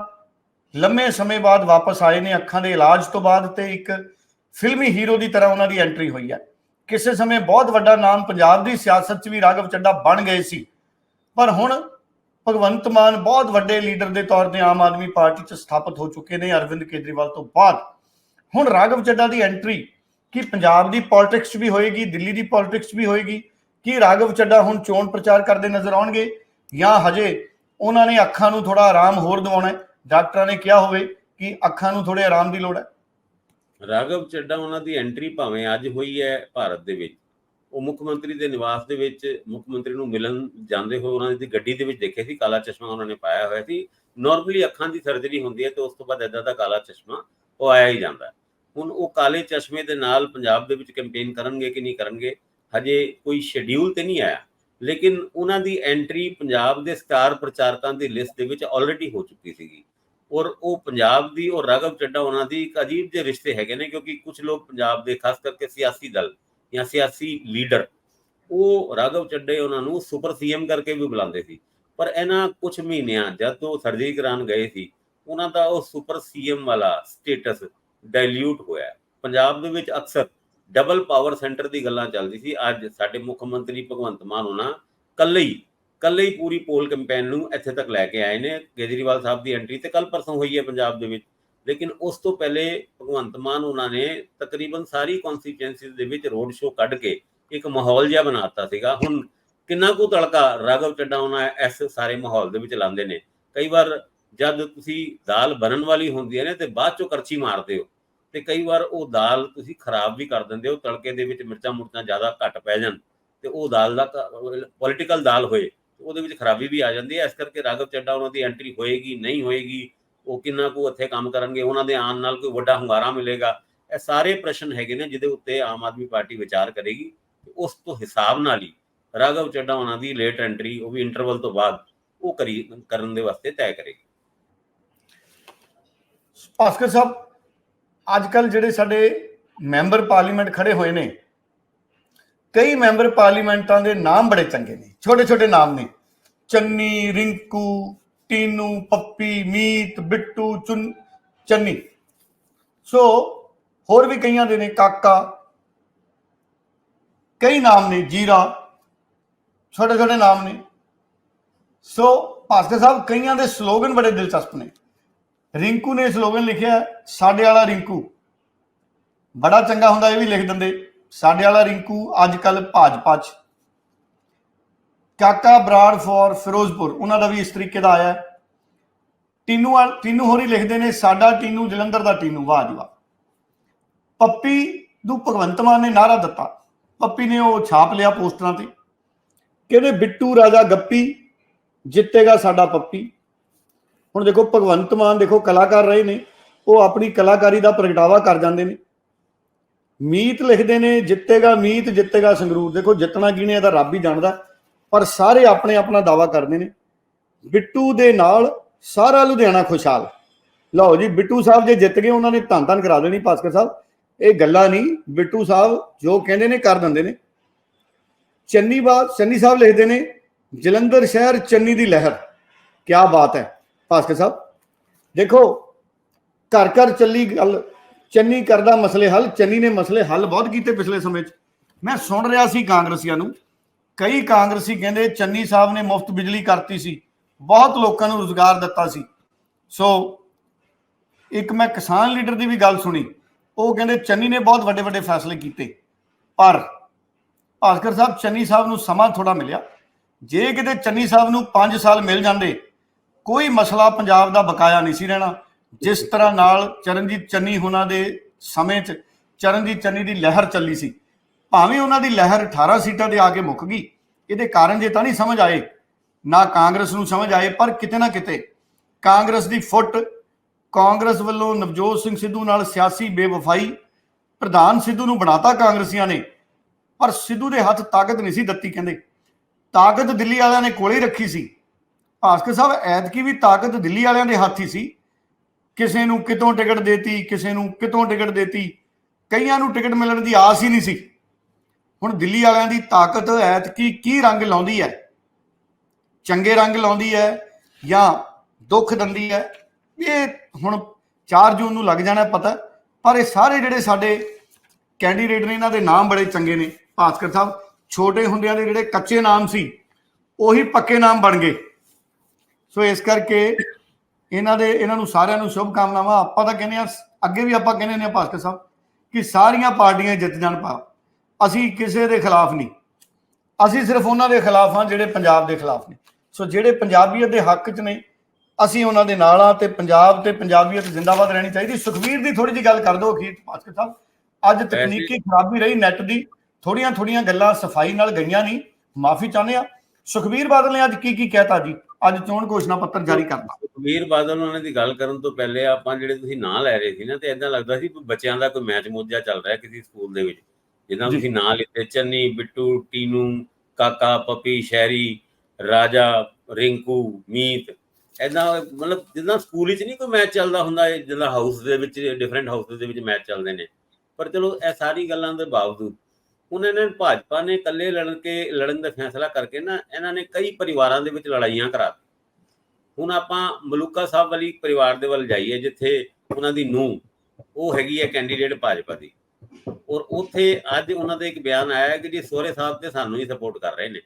Speaker 1: ਲੰਮੇ ਸਮੇਂ ਬਾਅਦ ਵਾਪਸ ਆਏ ਨੇ ਅੱਖਾਂ ਦੇ ਇਲਾਜ ਤੋਂ ਬਾਅਦ ਤੇ ਇੱਕ ਫਿਲਮੀ ਹੀਰੋ ਦੀ ਤਰ੍ਹਾਂ ਉਹਨਾਂ ਦੀ ਐਂਟਰੀ ਹੋਈ ਹੈ। ਕਿਸੇ ਸਮੇਂ ਬਹੁਤ ਵੱਡਾ ਨਾਮ ਪੰਜਾਬ ਦੀ ਸਿਆਸਤ 'ਚ ਵੀ ਰਾਘਵ ਚੱਡਾ ਬਣ ਗਏ ਸੀ। ਪਰ ਹੁਣ ਭਗਵੰਤ ਮਾਨ ਬਹੁਤ ਵੱਡੇ ਲੀਡਰ ਦੇ ਤੌਰ ਤੇ ਆਮ ਆਦਮੀ ਪਾਰਟੀ 'ਚ ਸਥਾਪਿਤ ਹੋ ਚੁੱਕੇ ਨੇ ਅਰਵਿੰਦ ਕੇਜਰੀਵਾਲ ਤੋਂ ਬਾਅਦ। ਹੁਣ ਰਾਘਵ ਚੱਡਾ ਦੀ ਐਂਟਰੀ ਕੀ ਪੰਜਾਬ ਦੀ ਪੋਲਿਟਿਕਸ 'ਚ ਵੀ ਹੋਏਗੀ, ਦਿੱਲੀ ਦੀ ਪੋਲਿਟਿਕਸ 'ਚ ਵੀ ਹੋਏਗੀ? ਕੀ ਰਾਘਵ ਚੱਡਾ ਹੁਣ ਚੋਣ ਪ੍ਰਚਾਰ ਕਰਦੇ ਨਜ਼ਰ ਆਉਣਗੇ ਜਾਂ ਹਜੇ ਉਹਨਾਂ ਨੇ ਅੱਖਾਂ ਨੂੰ ਥੋੜਾ ਆਰਾਮ ਹੋਰ ਦਿਵਾਉਣਾ ਹੈ? ਡਾਕਟਰਾਂ ਨੇ ਕਿਹਾ ਹੋਵੇ ਕਿ ਅੱਖਾਂ ਨੂੰ ਥੋੜੇ ਆਰਾਮ ਦੀ ਲੋੜ ਹੈ।
Speaker 2: ਰਾਘਵ ਚੱਡਾ ਉਹਨਾਂ ਦੀ ਐਂਟਰੀ ਭਾਵੇਂ ਅੱਜ ਹੋਈ ਹੈ ਭਾਰਤ ਦੇ ਵਿੱਚ। ਉਹ ਮੁੱਖ ਮੰਤਰੀ ਦੇ ਨਿਵਾਸ ਦੇ ਵਿੱਚ ਮੁੱਖ ਮੰਤਰੀ ਨੂੰ ਮਿਲਣ ਜਾਂਦੇ ਹੋਏ ਉਹਨਾਂ ਦੀ ਗੱਡੀ ਦੇ ਵਿੱਚ ਦੇਖਿਆ ਸੀ, ਕਾਲਾ ਚਸ਼ਮਾ ਉਹਨਾਂ ਨੇ ਪਾਇਆ ਹੋਇਆ ਸੀ। ਨਾਰਮਲੀ ਅੱਖਾਂ ਦੀ ਸਰਜਰੀ ਹੁੰਦੀ ਹੈ ਤੇ ਉਸ ਤੋਂ ਬਾਅਦ ਇਦਾਂ ਦਾ ਕਾਲਾ ਚਸ਼ਮਾ ਉਹ ਆਇਆ ਹੀ ਜਾਂਦਾ ਹੁਣ ਉਹ ਕਾਲੇ ਚਸ਼ਮੇ ਦੇ ਨਾਲ ਪੰਜਾਬ ਦੇ ਵਿੱਚ ਕੈਂਪੇਨ ਕਰਨਗੇ ਕਿ ਨਹੀਂ ਕਰਨਗੇ, ਹਜੇ ਕੋਈ ਸ਼ੈਡਿਊਲ ਤੇ ਨਹੀਂ ਆਇਆ। ਲੇਕਿਨ ਉਹਨਾਂ ਦੀ ਐਂਟਰੀ ਪੰਜਾਬ ਦੇ ਸਟਾਰ ਪ੍ਰਚਾਰਕਾਂ ਦੀ ਲਿਸਟ ਦੇ ਵਿੱਚ ਆਲਰੇਡੀ ਹੋ ਚੁੱਕੀ ਸੀਗੀ। ਔਰ ਉਹ ਪੰਜਾਬ ਦੀ ਔਰ ਰਾਘਵ ਚੱਡਾ ਉਹਨਾਂ ਦੀ ਇੱਕ ਅਜੀਬ ਜਿਹੇ ਰਿਸ਼ਤੇ ਹੈਗੇ ਨੇ, ਕਿਉਂਕਿ ਕੁਝ ਲੋਕ ਪੰਜਾਬ ਦੇ, ਖਾਸ ਕਰਕੇ ਸਿਆਸੀ ਦਲ ਜਾਂ ਸਿਆਸੀ ਲੀਡਰ, ਉਹ ਰਾਘਵ ਚੱਡੇ ਉਹਨਾਂ ਨੂੰ ਸੁਪਰ ਸੀਐਮ ਕਰਕੇ ਵੀ ਬੁਲਾਉਂਦੇ ਸੀ। ਪਰ ਇਹਨਾਂ ਕੁਝ ਮਹੀਨਿਆਂ ਜਦ ਉਹ ਸਰਜਰੀ ਕਰਾਉਣ ਗਏ ਸੀ, ਉਹਨਾਂ ਦਾ ਉਹ ਸੁਪਰ ਸੀਐਮ ਵਾਲਾ ਸਟੇਟਸ ਡਾਇਲਿਊਟ ਹੋਇਆ। ਪੰਜਾਬ ਦੇ ਵਿੱਚ ਅਕਸਰ ਡਬਲ ਪਾਵਰ ਸੈਂਟਰ ਦੀ ਗੱਲਾਂ ਚੱਲਦੀ ਸੀ। ਅੱਜ ਸਾਡੇ ਮੁੱਖ ਮੰਤਰੀ ਭਗਵੰਤ ਮਾਨ ਉਹਨਾਂ ਕੱਲੇ ਹੀ ਕੱਲੇ ਹੀ ਪੂਰੀ ਪੋਲ ਕੈਂਪੇਨ ਨੂੰ ਇੱਥੇ ਤੱਕ ਲੈ ਕੇ ਆਏ ਨੇ, ਕੇਜਰੀਵਾਲ ਸਾਹਿਬ ਦੀ ਐਂਟਰੀ ਤੇ ਕੱਲ ਪਰਸੋਂ ਹੋਈ ਹੈ ਪੰਜਾਬ ਦੇ ਵਿੱਚ। ਲੇਕਿਨ ਉਸ ਤੋਂ ਪਹਿਲੇ ਭਗਵੰਤ ਮਾਨ ਉਹਨਾਂ ਨੇ ਤਕਰੀਬਨ ਸਾਰੀ ਕਨਸਟੀਚੁਐਂਸੀਜ਼ ਦੇ ਵਿੱਚ ਰੋਡ ਸ਼ੋਅ ਕੱਢ ਕੇ ਇੱਕ ਮਾਹੌਲ ਜਿਹਾ ਬਣਾਤਾ ਸੀਗਾ। ਹੁਣ ਕਿੰਨਾ ਕੁ ਤੜਕਾ ਰਾਘਵ ਚੱਡਾ ਉਹਨਾਂ ਇਸ ਸਾਰੇ ਮਾਹੌਲ ਦੇ ਵਿੱਚ ਲਾਉਂਦੇ ਨੇ। ਕਈ ਵਾਰ ਜਦ ਤੁਸੀਂ ਦਾਲ ਬਣਨ ਵਾਲੀ ਹੁੰਦੀ ਹੈ ਨੇ ਤੇ ਬਾਅਦ ਚੋਂ ਕਰਚੀ ਮਾਰਦੇ ਹੋ, ਤੇ ਕਈ ਵਾਰ ਉਹ ਦਾਲ ਤੁਸੀਂ ਖਰਾਬ ਵੀ ਕਰ ਦਿੰਦੇ ਹੋ, ਤੜਕੇ ਦੇ ਵਿੱਚ ਮਿਰਚਾਂ ਮੁਰਚਾਂ ਜ਼ਿਆਦਾ ਘੱਟ ਪੈ ਜਾਣ ਤੇ ਉਹ ਦਾਲ ਦਾ ਪੋਲੀਟੀਕਲ ਦਾਲ ਹੋਏ। ਉਹਦੇ ਵਿੱਚ ਖਰਾਬੀ ਵੀ ਆ ਜਾਂਦੀ ਹੈ। ਇਸ ਕਰਕੇ ਰਾਘਵ ਚੱਡਾ ਉਹਨਾਂ ਦੀ ਐਂਟਰੀ ਹੋਏਗੀ, ਨਹੀਂ ਹੋਏਗੀ, ਉਹ ਕਿੰਨਾ ਕੁ ਉੱਥੇ ਕੰਮ ਕਰਨਗੇ, ਉਹਨਾਂ ਦੇ ਆਉਣ ਨਾਲ ਕੋਈ ਵੱਡਾ ਹੁੰਗਾਰਾ ਮਿਲੇਗਾ। ਇਹ ਸਾਰੇ ਪ੍ਰਸ਼ਨ ਹੈਗੇ ਨੇ ਜਿਹਦੇ ਉੱਤੇ ਆਮ ਆਦਮੀ ਪਾਰਟੀ ਵਿਚਾਰ ਕਰੇਗੀ। ਉਸ ਤੋਂ ਹਿਸਾਬ ਨਾਲ ਹੀ ਰਾਘਵ ਚੱਡਾ ਉਹਨਾਂ ਦੀ ਲੇਟ ਐਂਟਰੀ ਉਹ ਵੀ ਇੰਟਰਵਲ ਤੋਂ ਬਾਅਦ ਉਹ ਕਰੀ, ਕਰਨ ਦੇ ਵਾਸਤੇ ਤੈਅ ਕਰੇਗੀ।
Speaker 1: ਭਾਸਕਰ ਸਾਹਿਬ, ਅੱਜ ਕੱਲ ਜਿਹੜੇ ਸਾਡੇ ਮੈਂਬਰ ਪਾਰਲੀਮੈਂਟ ਖੜੇ ਹੋਏ ਨੇ ਕਈ ਮੈਂਬਰ ਪਾਰਲੀਮੈਂਟਾਂ ਦੇ ਨਾਮ ਬੜੇ ਚੰਗੇ ਨੇ, ਛੋਟੇ ਛੋਟੇ ਨਾਮ ਨੇ। ਚੰਨੀ, ਰਿੰਕੂ, ਟੀਨੂ, ਪੱਪੀ, ਮੀਤ, ਬਿੱਟੂ ਚੁੰਨ ਚੰਨੀ। ਸੋ ਹੋਰ ਵੀ ਕਈਆਂ ਦੇ ਨੇ, ਕਾਕਾ। ਕਈ ਨਾਮ ਨੇ, ਜੀਰਾ। ਛੋਟੇ ਛੋਟੇ ਨਾਮ ਨੇ। ਸੋ ਭਾਸਕਰ ਸਾਹਿਬ, ਕਈਆਂ ਦੇ ਸਲੋਗਨ ਬੜੇ ਦਿਲਚਸਪ ਨੇ। ਰਿੰਕੂ ਨੇ ਸਲੋਗਨ ਲਿਖਿਆ, ਸਾਡੇ ਵਾਲਾ ਰਿੰਕੂ। ਬੜਾ ਚੰਗਾ ਹੁੰਦਾ, ਇਹ ਵੀ ਲਿਖ ਦਿੰਦੇ। ਸਾਡੇ ਵਾਲਾ ਰਿੰਕੂ, ਅੱਜ ਕੱਲ ਭਾਜਪਾ ਚ। ਕਾਕਾ ਬਰਾੜ ਫॉर ਫਿਰੋਜ਼ਪੁਰ, ਉਹਨਾਂ ਦਾ ਵੀ ਇਸ ਤਰੀਕੇ ਦਾ ਆਇਆ ਟੀਨੂ ਟੀਨੂ ਹੋਰੀ ਲਿਖਦੇ ਨੇ, ਸਾਡਾ ਟੀਨੂ, ਜਲੰਧਰ ਦਾ ਟੀਨੂ, ਵਾਹ ਜੀ ਵਾਹ। ਪੱਪੀ ਨੂੰ ਭਗਵੰਤ ਮਾਨ ਨੇ ਨਾਰਾ ਦਿੱਤਾ। ਪੱਪੀ ਨੇ ਉਹ ਛਾਪ ਲਿਆ ਪੋਸਟਰਾਂ ਤੇ। ਕਹਿੰਦੇ, ਬਿੱਟੂ, ਰਾਜਾ ਗੱਪੀ, ਜਿੱਤੇਗਾ ਸਾਡਾ ਪੱਪੀ। ਹੁਣ ਦੇਖੋ, ਭਗਵੰਤ ਮਾਨ ਦੇਖੋ, ਕਲਾਕਾਰ ਰਹੇ ਨੇ। ਉਹ ਆਪਣੀ ਕਲਾਕਾਰੀ ਦਾ ਪ੍ਰਗਟਾਵਾ ਕਰ ਜਾਂਦੇ ਨੇ। ਮੀਤ ਲਿਖਦੇ ਨੇ, ਜਿੱਤੇਗਾ ਮੀਤ, ਜਿੱਤੇਗਾ ਸੰਗਰੂਰ। ਦੇਖੋ, ਜਿੱਤਣਾ ਕਿਹਨੇ ਇਹਦਾ ਰੱਬ ਹੀ ਜਾਣਦਾ। ਪਰ ਸਾਰੇ ਆਪਣੇ ਆਪਣਾ ਦਾਵਾ ਕਰਦੇ ਨੇ। ਬਿੱਟੂ ਦੇ ਨਾਲ ਸਾਰਾ ਲੁਧਿਆਣਾ ਖੁਸ਼ਹਾਲ। ਲਓ ਜੀ, ਬਿੱਟੂ ਸਾਹਿਬ ਜੇ ਜਿੱਤ ਗਏ, ਉਹਨਾਂ ਨੇ ਧੰਨ ਧੰਨ ਕਰਾ ਦੇਣੀ ਭਾਸਕਰ ਸਾਹਿਬ। ਇਹ ਗੱਲਾਂ ਨਹੀਂ, ਬਿੱਟੂ ਸਾਹਿਬ ਜੋ ਕਹਿੰਦੇ ਨੇ ਕਰ ਦਿੰਦੇ ਨੇ। ਚੰਨੀ ਬਾਤ ਚੰਨੀ ਸਾਹਿਬ ਲਿਖਦੇ ਨੇ, ਜਲੰਧਰ ਸ਼ਹਿਰ, ਚੰਨੀ ਦੀ ਲਹਿਰ। ਕੀ ਬਾਤ ਹੈ, ਭਾਸਕਰ ਸਾਹਿਬ। ਦੇਖੋ, ਘਰ ਘਰ ਚੱਲੀ ਗੱਲ ਚੰਨੀ ਕਰਦਾ ਮਸਲੇ ਹੱਲ, ਚੰਨੀ ਨੇ ਮਸਲੇ ਹੱਲ ਬਹੁਤ ਕੀਤੇ ਪਿਛਲੇ ਸਮੇਂ 'ਚ। ਮੈਂ ਸੁਣ ਰਿਹਾ ਸੀ ਕਾਂਗਰਸੀਆਂ ਨੂੰ। ਕਈ ਕਾਂਗਰਸੀ ਕਹਿੰਦੇ ਚੰਨੀ ਸਾਹਿਬ ਨੇ ਮੁਫਤ ਬਿਜਲੀ ਕਰਤੀ ਸੀ। ਬਹੁਤ ਲੋਕਾਂ ਨੂੰ ਰੋਜ਼ਗਾਰ ਦਿੱਤਾ ਸੀ। ਸੋ, ਇੱਕ ਮੈਂ ਕਿਸਾਨ ਲੀਡਰ ਦੀ ਵੀ ਗੱਲ ਸੁਣੀ। ਉਹ ਕਹਿੰਦੇ ਚੰਨੀ ਨੇ ਬਹੁਤ ਵੱਡੇ ਵੱਡੇ ਫੈਸਲੇ ਕੀਤੇ। ਪਰ ਭਾਸਕਰ ਸਾਹਿਬ, ਚੰਨੀ ਸਾਹਿਬ ਨੂੰ ਸਮਾਂ ਥੋੜਾ ਮਿਲਿਆ। ਜੇ ਕਿਤੇ ਚੰਨੀ ਸਾਹਿਬ ਨੂੰ 5 ਸਾਲ ਮਿਲ ਜਾਂਦੇ, ਕੋਈ ਮਸਲਾ ਪੰਜਾਬ ਦਾ ਬਕਾਇਆ ਨਹੀਂ ਸੀ ਰਹਿਣਾ। ਜਿਸ ਤਰ੍ਹਾਂ ਨਾਲ ਚਰਨਜੀਤ ਚੰਨੀ ਹੁਣਾਂ ਦੇ ਸਮੇਂ 'ਚ ਚਰਨਜੀਤ ਚੰਨੀ ਦੀ ਲਹਿਰ ਚੱਲੀ ਸੀ, ਭਾਵੇਂ ਉਹਨਾਂ ਦੀ ਲਹਿਰ 18 ਸੀਟਾਂ ਤੇ ਆ ਕੇ ਮੁੱਕ ਗਈ, ਇਹਦੇ ਕਾਰਨ ਜੇ ਤਾਂ ਨਹੀਂ ਸਮਝ ਆਏ, ਨਾ ਕਾਂਗਰਸ ਨੂੰ ਸਮਝ ਆਏ, ਪਰ ਕਿਤੇ ਨਾ ਕਿਤੇ ਕਾਂਗਰਸ ਦੀ ਫੁੱਟ, ਕਾਂਗਰਸ ਵੱਲੋਂ ਨਵਜੋਤ ਸਿੰਘ ਸਿੱਧੂ ਨਾਲ ਸਿਆਸੀ ਬੇਵਫਾਈ, ਪ੍ਰਧਾਨ ਸਿੱਧੂ ਨੂੰ ਬਣਾਤਾ ਕਾਂਗਰਸੀਆਂ ਨੇ, ਪਰ ਸਿੱਧੂ ਦੇ ਹੱਥ ਤਾਕਤ ਨਹੀਂ ਸੀ ਦਿੱਤੀ ਕਹਿੰਦੇ। ਤਾਕਤ ਦਿੱਲੀ ਵਾਲਿਆਂ ਨੇ ਕੋਲੇ ਹੀ ਰੱਖੀ ਸੀ। ਭਾਸਕਰ ਸਾਹਿਬ, ਐਤਕੀ ਵੀ ਤਾਕਤ ਦਿੱਲੀ ਵਾਲਿਆਂ ਦੇ ਹੱਥ ਹੀ ਸੀ। ਕਿਸੇ ਨੂੰ ਕਿਤੋਂ ਟਿਕਟ ਦੇਤੀ, ਕਿਸੇ ਨੂੰ ਕਿਤੋਂ ਟਿਕਟ ਦੇਤੀ, ਕਈਆਂ ਨੂੰ ਟਿਕਟ ਮਿਲਣ ਦੀ ਆਸ ਹੀ ਨਹੀਂ ਸੀ। ਹੁਣ ਦਿੱਲੀ ਵਾਲਿਆਂ ਦੀ ਤਾਕਤ ਐਤਕੀ ਕੀ ਰੰਗ ਲਾਉਂਦੀ ਹੈ? ਚੰਗੇ ਰੰਗ ਲਾਉਂਦੀ ਹੈ ਜਾਂ ਦੁੱਖ ਦਿੰਦੀ ਹੈ? ਇਹ ਹੁਣ 4 ਜੂਨ ਨੂੰ ਲੱਗ ਜਾਣਾ ਪਤਾ, ਪਰ ਇਹ ਸਾਰੇ ਜਿਹੜੇ ਸਾਡੇ ਕੈਂਡੀਡੇਟ ਨੇ, ਇਹਨਾਂ ਦੇ ਨਾਮ ਬੜੇ ਚੰਗੇ ਨੇ। ਭਾਸਕਰ ਸਾਹਿਬ, ਛੋਟੇ ਹੁੰਦਿਆਂ ਦੇ ਜਿਹੜੇ ਕੱਚੇ ਨਾਮ ਸੀ, ਉਹੀ ਪੱਕੇ ਨਾਮ ਬਣ ਗਏ। ਸੋ ਇਸ ਕਰਕੇ ਇਹਨਾਂ ਦੇ ਇਹਨਾਂ ਨੂੰ ਸਾਰਿਆਂ ਨੂੰ ਸ਼ੁਭ ਕਾਮਨਾਵਾਂ। ਆਪਾਂ ਤਾਂ ਕਹਿੰਦੇ ਆ ਅੱਗੇ ਵੀ ਆਪਾਂ ਕਹਿੰਦੇ ਨੇ ਭਾਸਕਰ ਸਾਹਿਬ ਕਿ ਸਾਰੀਆਂ ਪਾਰਟੀਆਂ ਜਿੱਤ ਜਾਣ ਪਾ ਅਸੀਂ ਕਿਸੇ ਦੇ ਖਿਲਾਫ ਨਹੀਂ। ਅਸੀਂ ਸਿਰਫ ਉਹਨਾਂ ਦੇ ਖਿਲਾਫ ਹਾਂ ਜਿਹੜੇ ਪੰਜਾਬ ਦੇ ਖਿਲਾਫ ਨੇ। ਸੋ ਜਿਹੜੇ ਪੰਜਾਬੀਅਤ ਦੇ ਹੱਕ 'ਚ ਨੇ ਅਸੀਂ ਉਹਨਾਂ ਦੇ ਨਾਲ ਆ ਤੇ ਪੰਜਾਬ ਤੇ ਪੰਜਾਬੀਅਤ ਜ਼ਿੰਦਾਬਾਦ ਰਹਿਣੀ ਚਾਹੀਦੀ। ਸੁਖਵੀਰ ਦੀ ਥੋੜੀ ਜੀ ਗੱਲ ਕਰ ਦਿਓ ਅਖੀਰ ਭਾਸਕਰ ਸਾਹਿਬ। ਅੱਜ ਤਕਨੀਕੀ ਖਰਾਬੀ ਰਹੀ ਨੈਟ ਦੀ। ਥੋੜੀਆਂ ਥੋੜੀਆਂ ਗੱਲਾਂ ਸਫ਼ਾਈ ਨਾਲ ਗਈਆਂ ਨਹੀਂ। ਮਾਫੀ ਚਾਹੁੰਦੇ ਆ ਸੁਖਵੀਰ ਬਾਦਲ ਨੇ ਅੱਜ ਕੀ ਕੀ ਕਹਿਤਾ ਜੀ? ਅੱਜ ਚੋਣ ਘੋਸ਼ਣਾ ਪੱਤਰ ਜਾਰੀ ਕਰਤਾ
Speaker 2: ਸੁਖਬੀਰ ਬਾਦਲ ਉਹਨਾਂ ਦੀ ਗੱਲ ਕਰਨ ਤੋਂ ਪਹਿਲੇ ਆਪਾਂ ਜਿਹੜੇ ਤੁਸੀਂ ਨਾਂ ਲੈ ਰਹੇ ਸੀ ਨਾ ਤੇ ਇਦਾਂ ਲੱਗਦਾ ਸੀ ਵੀ ਬੱਚਿਆਂ ਦਾ ਕੋਈ ਮੈਚ ਮੋਜਾ ਚੱਲ ਰਿਹਾ ਕਿਸੇ ਸਕੂਲ ਦੇ ਵਿੱਚ। ਜਿੱਦਾਂ। ਤੁਸੀਂ ਨਾਂ ਲਿੱਤੇ ਚੰਨੀ ਬਿੱਟੂ ਟੀਨੂ ਕਾਕਾ ਪਪੀ ਸ਼ੈਰੀ ਰਾਜਾ ਰਿੰਕੂ ਮੀਤ। ਐਦਾਂ ਮਤਲਬ ਜਿੱਦਾਂ ਸਕੂਲ ਵਿੱਚ ਨਹੀਂ ਕੋਈ ਮੈਚ ਚੱਲਦਾ ਹੁੰਦਾ ਜਿੱਦਾਂ ਹਾਊਸ ਦੇ ਵਿੱਚ ਡਿਫਰੈਂਟ ਹਾਊਸ ਦੇ ਵਿੱਚ ਮੈਚ ਚੱਲਦੇ ਨੇ। ਪਰ ਚਲੋ ਇਹ ਸਾਰੀ ਗੱਲਾਂ ਦੇ ਬਾਵਜੂਦ ਉਹਨਾਂ ਨੇ ਭਾਜਪਾ ਨੇ ਇਕੱਲੇ ਲੜਨ ਕੇ, ਲੜਨ ਦਾ ਫੈਸਲਾ ਕਰਕੇ ਨਾ ਇਹਨਾਂ ਨੇ ਕਈ ਪਰਿਵਾਰਾਂ ਦੇ ਵਿੱਚ ਲੜਾਈਆਂ ਕਰਾ ਹੁਣ ਆਪਾਂ ਮਲੂਕਾ ਸਾਹਿਬ ਵਾਲੀ ਪਰਿਵਾਰ ਦੇ ਵੱਲ ਜਾਈਏ, ਜਿੱਥੇ ਉਹਨਾਂ ਦੀ ਨੂੰਹ, ਉਹ ਹੈਗੀ ਹੈ ਕੈਂਡੀਡੇਟ ਭਾਜਪਾ ਦੀ। ਔਰ ਉੱਥੇ ਅੱਜ ਉਹਨਾਂ ਦਾ ਇੱਕ ਬਿਆਨ ਆਇਆ ਕਿ ਜੀ ਸੋਹਰੇ ਸਾਹਿਬ ਤੇ ਸਾਨੂੰ ਹੀ ਸਪੋਰਟ ਕਰ ਰਹੇ ਨੇ।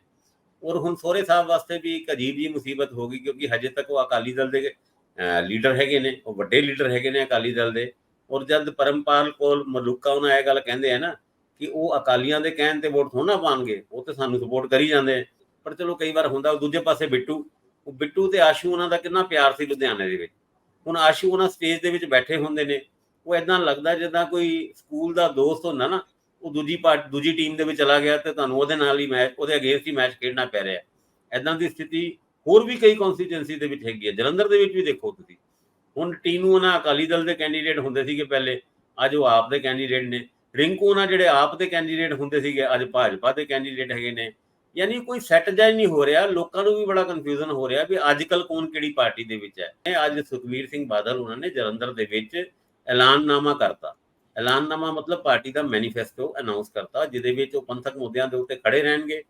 Speaker 2: ਔਰ ਹੁਣ ਸੋਹਰੇ ਸਾਹਿਬ ਵਾਸਤੇ ਵੀ ਇੱਕ ਅਜੀਬ ਜੀ ਮੁਸੀਬਤ ਹੋ ਗਈ, ਕਿਉਂਕਿ ਹਜੇ ਤੱਕ ਉਹ ਅਕਾਲੀ ਦਲ ਦੇ ਲੀਡਰ ਹੈਗੇ ਨੇ, ਉਹ ਵੱਡੇ ਲੀਡਰ ਹੈਗੇ ਨੇ ਅਕਾਲੀ ਦਲ ਦੇ। ਔਰ ਜਦ ਪਰਮਪਾਲ ਕੋਲ ਮਲੂਕਾ ਉਹਨਾਂ ਇਹ ਗੱਲ ਕਹਿੰਦੇ ਆ ਨਾ ਕਿ ਉਹ ਅਕਾਲੀਆਂ ਦੇ ਕਹਿਣ ਤੇ ਵੋਟ ਥੋੜਾ ਪਾਣਗੇ, ਉਹ ਤੇ ਸਾਨੂੰ ਸਪੋਰਟ ਕਰੀ ਜਾਂਦੇ ਆ। ਪਰ ਚਲੋ ਕਈ ਵਾਰ ਹੁੰਦਾ, ਉਹ ਦੂਜੇ ਪਾਸੇ ਬਿੱਟੂ, ਉਹ ਬਿੱਟੂ ਤੇ ਆਸ਼ੂ ਉਹਨਾਂ ਦਾ ਕਿੰਨਾ ਪਿਆਰ ਸੀ ਲੁਧਿਆਣੇ ਦੇ ਵਿੱਚ। ਹੁਣ ਆਸ਼ੂ ਉਹਨਾਂ ਸਟੇਜ ਦੇ ਵਿੱਚ ਬੈਠੇ ਹੁੰਦੇ ਨੇ, ਉਹ ਇਦਾਂ ਲੱਗਦਾ ਜਿੱਦਾਂ ਕੋਈ ਸਕੂਲ ਦਾ ਦੋਸਤ ਹੁੰਦਾ ਨਾ, ਉਹ ਦੂਜੀ ਪਾਰਟ ਦੂਜੀ ਟੀਮ ਦੇ ਵਿੱਚ ਚਲਾ ਗਿਆ ਤੇ ਤੁਹਾਨੂੰ ਉਹਦੇ ਨਾਲ ਹੀ ਮੈਚ ਉਹਦੇ ਅਗੇਂਸਟ ਹੀ ਮੈਚ ਖੇਡਣਾ ਪੈ ਰਿਹਾ। ਐਦਾਂ ਦੀ ਸਥਿਤੀ ਹੋਰ ਵੀ ਕਈ ਕਨਸਟੀਟੂਐਂਸੀ ਦੇ ਵਿੱਚ ਹੈਗੀ ਹੈ ਜਲੰਧਰ ਦੇ ਵਿੱਚ ਵੀ ਦੇਖੋ ਤੁਸੀਂ। ਹੁਣ ਟੀਨੂ ਉਹਨਾਂ ਅਕਾਲੀ ਦਲ ਦੇ ਕੈਂਡੀਡੇਟ ਹੁੰਦੇ ਸੀਗੇ ਪਹਿਲੇ, ਅੱਜ ਉਹ ਆਪ ਦੇ ਕੈਂਡੀਡੇਟ ਨੇ। ਰਿੰਕੂ ਉਹਨਾਂ ਜਿਹੜੇ ਆਪ ਦੇ ਕੈਂਡੀਡੇਟ ਹੁੰਦੇ ਸੀਗੇ, ਅੱਜ ਭਾਜਪਾ ਦੇ ਕੈਂਡੀਡੇਟ ਹੈਗੇ ਨੇ। ਯਾਨੀ ਕੋਈ ਸੈੱਟ ਜਿਹਾ ਨਹੀਂ ਹੋ ਰਿਹਾ, ਲੋਕਾਂ ਨੂੰ ਵੀ ਬੜਾ ਕਨਫਿਊਜ਼ਨ ਹੋ ਰਿਹਾ ਵੀ ਅੱਜ ਕੱਲ ਕੌਣ ਕਿਹੜੀ ਪਾਰਟੀ ਦੇ ਵਿੱਚ ਹੈ। ਅੱਜ ਸੁਖਵੀਰ ਸਿੰਘ ਬਾਦਲ ਉਹਨਾਂ ਨੇ ਜਲੰਧਰ ਦੇ ਵਿੱਚ ਐਲਾਨਨਾਮਾ ਕਰਤਾ। ਐਲਾਨਨਾਮਾ ਮਤਲਬ ਪਾਰਟੀ ਦਾ ਮੈਨੀਫੈਸਟੋ ਅਨਾਉਂਸ ਕਰਤਾ, ਜਿਹਦੇ ਵਿੱਚ ਉਹ ਪੰਥਕ ਮੁੱਦਿਆਂ ਦੇ ਉੱਤੇ ਖੜੇ ਰਹਿਣਗੇ।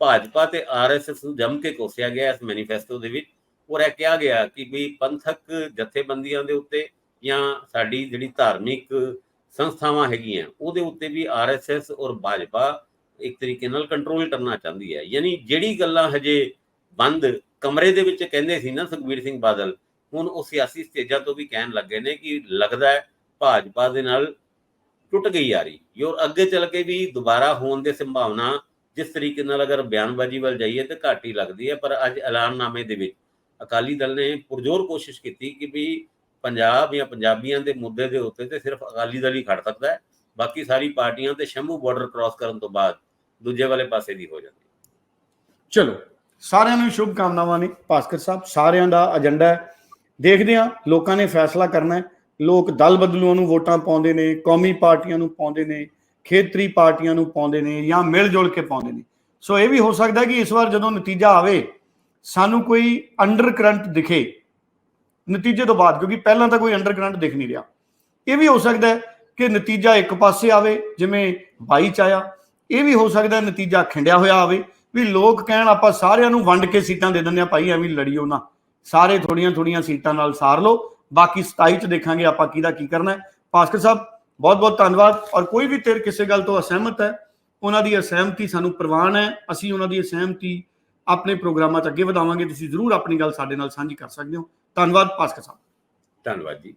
Speaker 2: ਭਾਜਪਾ ਤੇ ਆਰਐਸਐਸ ਨੂੰ ਜੰਮ ਕੇ ਕੋਸਿਆ ਗਿਆ ਇਸ ਮੈਨੀਫੈਸਟੋ ਦੇ ਵਿੱਚ। ਔਰ ਇਹ ਕਿਹਾ ਗਿਆ ਕਿ ਵੀ ਪੰਥਕ ਜਥੇਬੰਦੀਆਂ ਦੇ ਉੱਤੇ ਜਾਂ ਸਾਡੀ ਜਿਹੜੀ ਧਾਰਮਿਕ ਸੰਸਥਾਵਾਂ ਹੈਗੀਆਂ, ਉਹਦੇ ਉੱਤੇ ਵੀ ਆਰਐਸਐਸ ਔਰ ਭਾਜਪਾ ਇੱਕ ਤਰੀਕੇ ਨਾਲ ਕੰਟਰੋਲ ਕਰਨਾ ਚਾਹੁੰਦੀ ਹੈ। ਯਾਨੀ ਜਿਹੜੀ ਗੱਲਾਂ ਹਜੇ ਬੰਦ ਕਮਰੇ ਦੇ ਵਿੱਚ ਕਹਿੰਦੇ ਸੀ ਨਾ ਸੁਖਬੀਰ ਸਿੰਘ ਬਾਦਲ, ਹੁਣ ਉਹ ਸਿਆਸੀ ਸਟੇਜਾਂ ਤੋਂ ਵੀ ਕਹਿਣ ਲੱਗੇ ਨੇ ਕਿ ਲੱਗਦਾ ਹੈ ਭਾਜਪਾ ਦੇ ਨਾਲ ਟੁੱਟ ਗਈ ਯਾਰੀ। ਔਰ ਅੱਗੇ ਚੱਲ ਕੇ ਵੀ ਦੁਬਾਰਾ ਹੋਣ ਦੀ ਸੰਭਾਵਨਾ, ਜਿਸ ਤਰੀਕੇ ਨਾਲ ਅਗਰ ਬਿਆਨਬਾਜ਼ੀ ਵੱਲ ਜਾਈਏ ਤਾਂ ਘੱਟ ਹੀ ਲੱਗਦੀ ਹੈ, ਪਰ ਅੱਜ ਐਲਾਨਨਾਮੇ ਦੇ ਵਿੱਚ ਅਕਾਲੀ ਦਲ ਨੇ ਪੁਰਜ਼ੋਰ ਕੋਸ਼ਿਸ਼ ਕੀਤੀ ਕਿ ਵੀ ਪੰਜਾਬ ਜਾਂ ਪੰਜਾਬੀਆਂ ਦੇ ਮੁੱਦੇ ਦੇ ਉੱਤੇ ਤੇ ਸਿਰਫ ਅਕਾਲੀ ਦਲ ਹੀ ਖੜ ਸਕਦਾ ਹੈ। ਬਾਕੀ ਸਾਰੀ ਪਾਰਟੀਆਂ ਤੇ ਸ਼ੰਭੂ ਬਾਰਡਰ ਕ੍ਰਾਸ ਕਰਨ ਤੋਂ ਬਾਅਦ ਦੂਜੇ ਵਾਲੇ ਪਾਸੇ ਦੀ ਹੋ ਜਾਂਦੀ
Speaker 1: ਚਲੋ, ਸਾਰਿਆਂ ਨੂੰ ਸ਼ੁਭ ਕਾਮਨਾਵਾਂ ਨੇ ਭਾਸਕਰ ਸਾਹਿਬ। ਸਾਰਿਆਂ ਦਾ ਏਜੰਡਾ ਹੈ। ਦੇਖਦੇ ਹਾਂ, ਲੋਕਾਂ ਨੇ ਫੈਸਲਾ ਕਰਨਾ ਹੈ। ਲੋਕ ਦਲ ਬਦਲੂਆਂ ਨੂੰ ਵੋਟਾਂ ਪਾਉਂਦੇ ਨੇ, ਕੌਮੀ ਪਾਰਟੀਆਂ ਨੂੰ ਪਾਉਂਦੇ ਨੇ, ਖੇਤਰੀ ਪਾਰਟੀਆਂ ਨੂੰ ਪਾਉਂਦੇ ਨੇ ਜਾਂ ਮਿਲ ਜੁਲ ਕੇ ਪਾਉਂਦੇ ਨੇ। ਸੋ ਇਹ ਵੀ ਹੋ ਸਕਦਾ ਕਿ ਇਸ ਵਾਰ ਜਦੋਂ ਨਤੀਜਾ ਆਵੇ, ਸਾਨੂੰ ਕੋਈ ਅੰਡਰ ਕਰੰਟ ਦਿਖੇ। ਨਤੀਜੇ ਤੋਂ ਬਾਅਦ, ਕਿਉਂਕਿ ਪਹਿਲਾਂ ਤਾਂ ਕੋਈ ਅੰਡਰ ਕਰੰਟ ਦਿਖ ਨਹੀਂ ਰਿਹਾ। ਇਹ ਵੀ ਹੋ ਸਕਦਾ ਹੈ ਕਿ ਨਤੀਜਾ ਇੱਕ ਪਾਸੇ ਆਵੇ, ਜਿਵੇਂ 22 ਚ ਆਇਆ। ਇਹ ਵੀ ਹੋ ਸਕਦਾ ਨਤੀਜਾ ਖਿੰਡਿਆ ਹੋਇਆ ਆਵੇ, ਵੀ ਲੋਕ ਕਹਿਣ, ਆਪਾਂ ਸਾਰਿਆਂ ਨੂੰ ਵੰਡ ਕੇ ਸੀਟਾਂ ਦੇ ਦਿੰਦੇ ਆ ਭਾਈ ਐਵੇਂ ਲੜੀਓ ਨਾ। ਸਾਰੇ ਥੋੜੀਆਂ ਥੋੜੀਆਂ ਸੀਟਾਂ ਨਾਲ ਸਾਰ ਲਓ। ਬਾਕੀ 27 ਚ ਦੇਖਾਂਗੇ ਆਪਾਂ ਕਿਹਦਾ ਕੀ ਕਰਨਾ ਹੈ। ਭਾਸਕਰ ਸਾਹਿਬ ਬਹੁਤ ਬਹੁਤ ਧੰਨਵਾਦ। ਔਰ ਕੋਈ ਵੀ ਤੇਰ ਕਿਸੇ ਗੱਲ ਤੋਂ ਅਸਹਿਮਤ ਹੈ, ਉਹਨਾਂ ਦੀ ਅਸਹਿਮਤੀ ਸਾਨੂੰ ਪ੍ਰਵਾਨ ਹੈ। ਅਸੀਂ ਉਹਨਾਂ ਦੀ ਅਸਹਿਮਤੀ ਆਪਣੇ ਪ੍ਰੋਗਰਾਮਾਂ 'ਚ ਅੱਗੇ ਵਧਾਵਾਂਗੇ। ਤੁਸੀਂ ਜ਼ਰੂਰ ਆਪਣੀ ਗੱਲ ਸਾਡੇ ਨਾਲ ਸਾਂਝੀ ਕਰ ਸਕਦੇ ਹੋ। ਧੰਨਵਾਦ, ਭਾਸਕਰ ਸਾਹਿਬ।
Speaker 2: ਧੰਨਵਾਦ ਜੀ।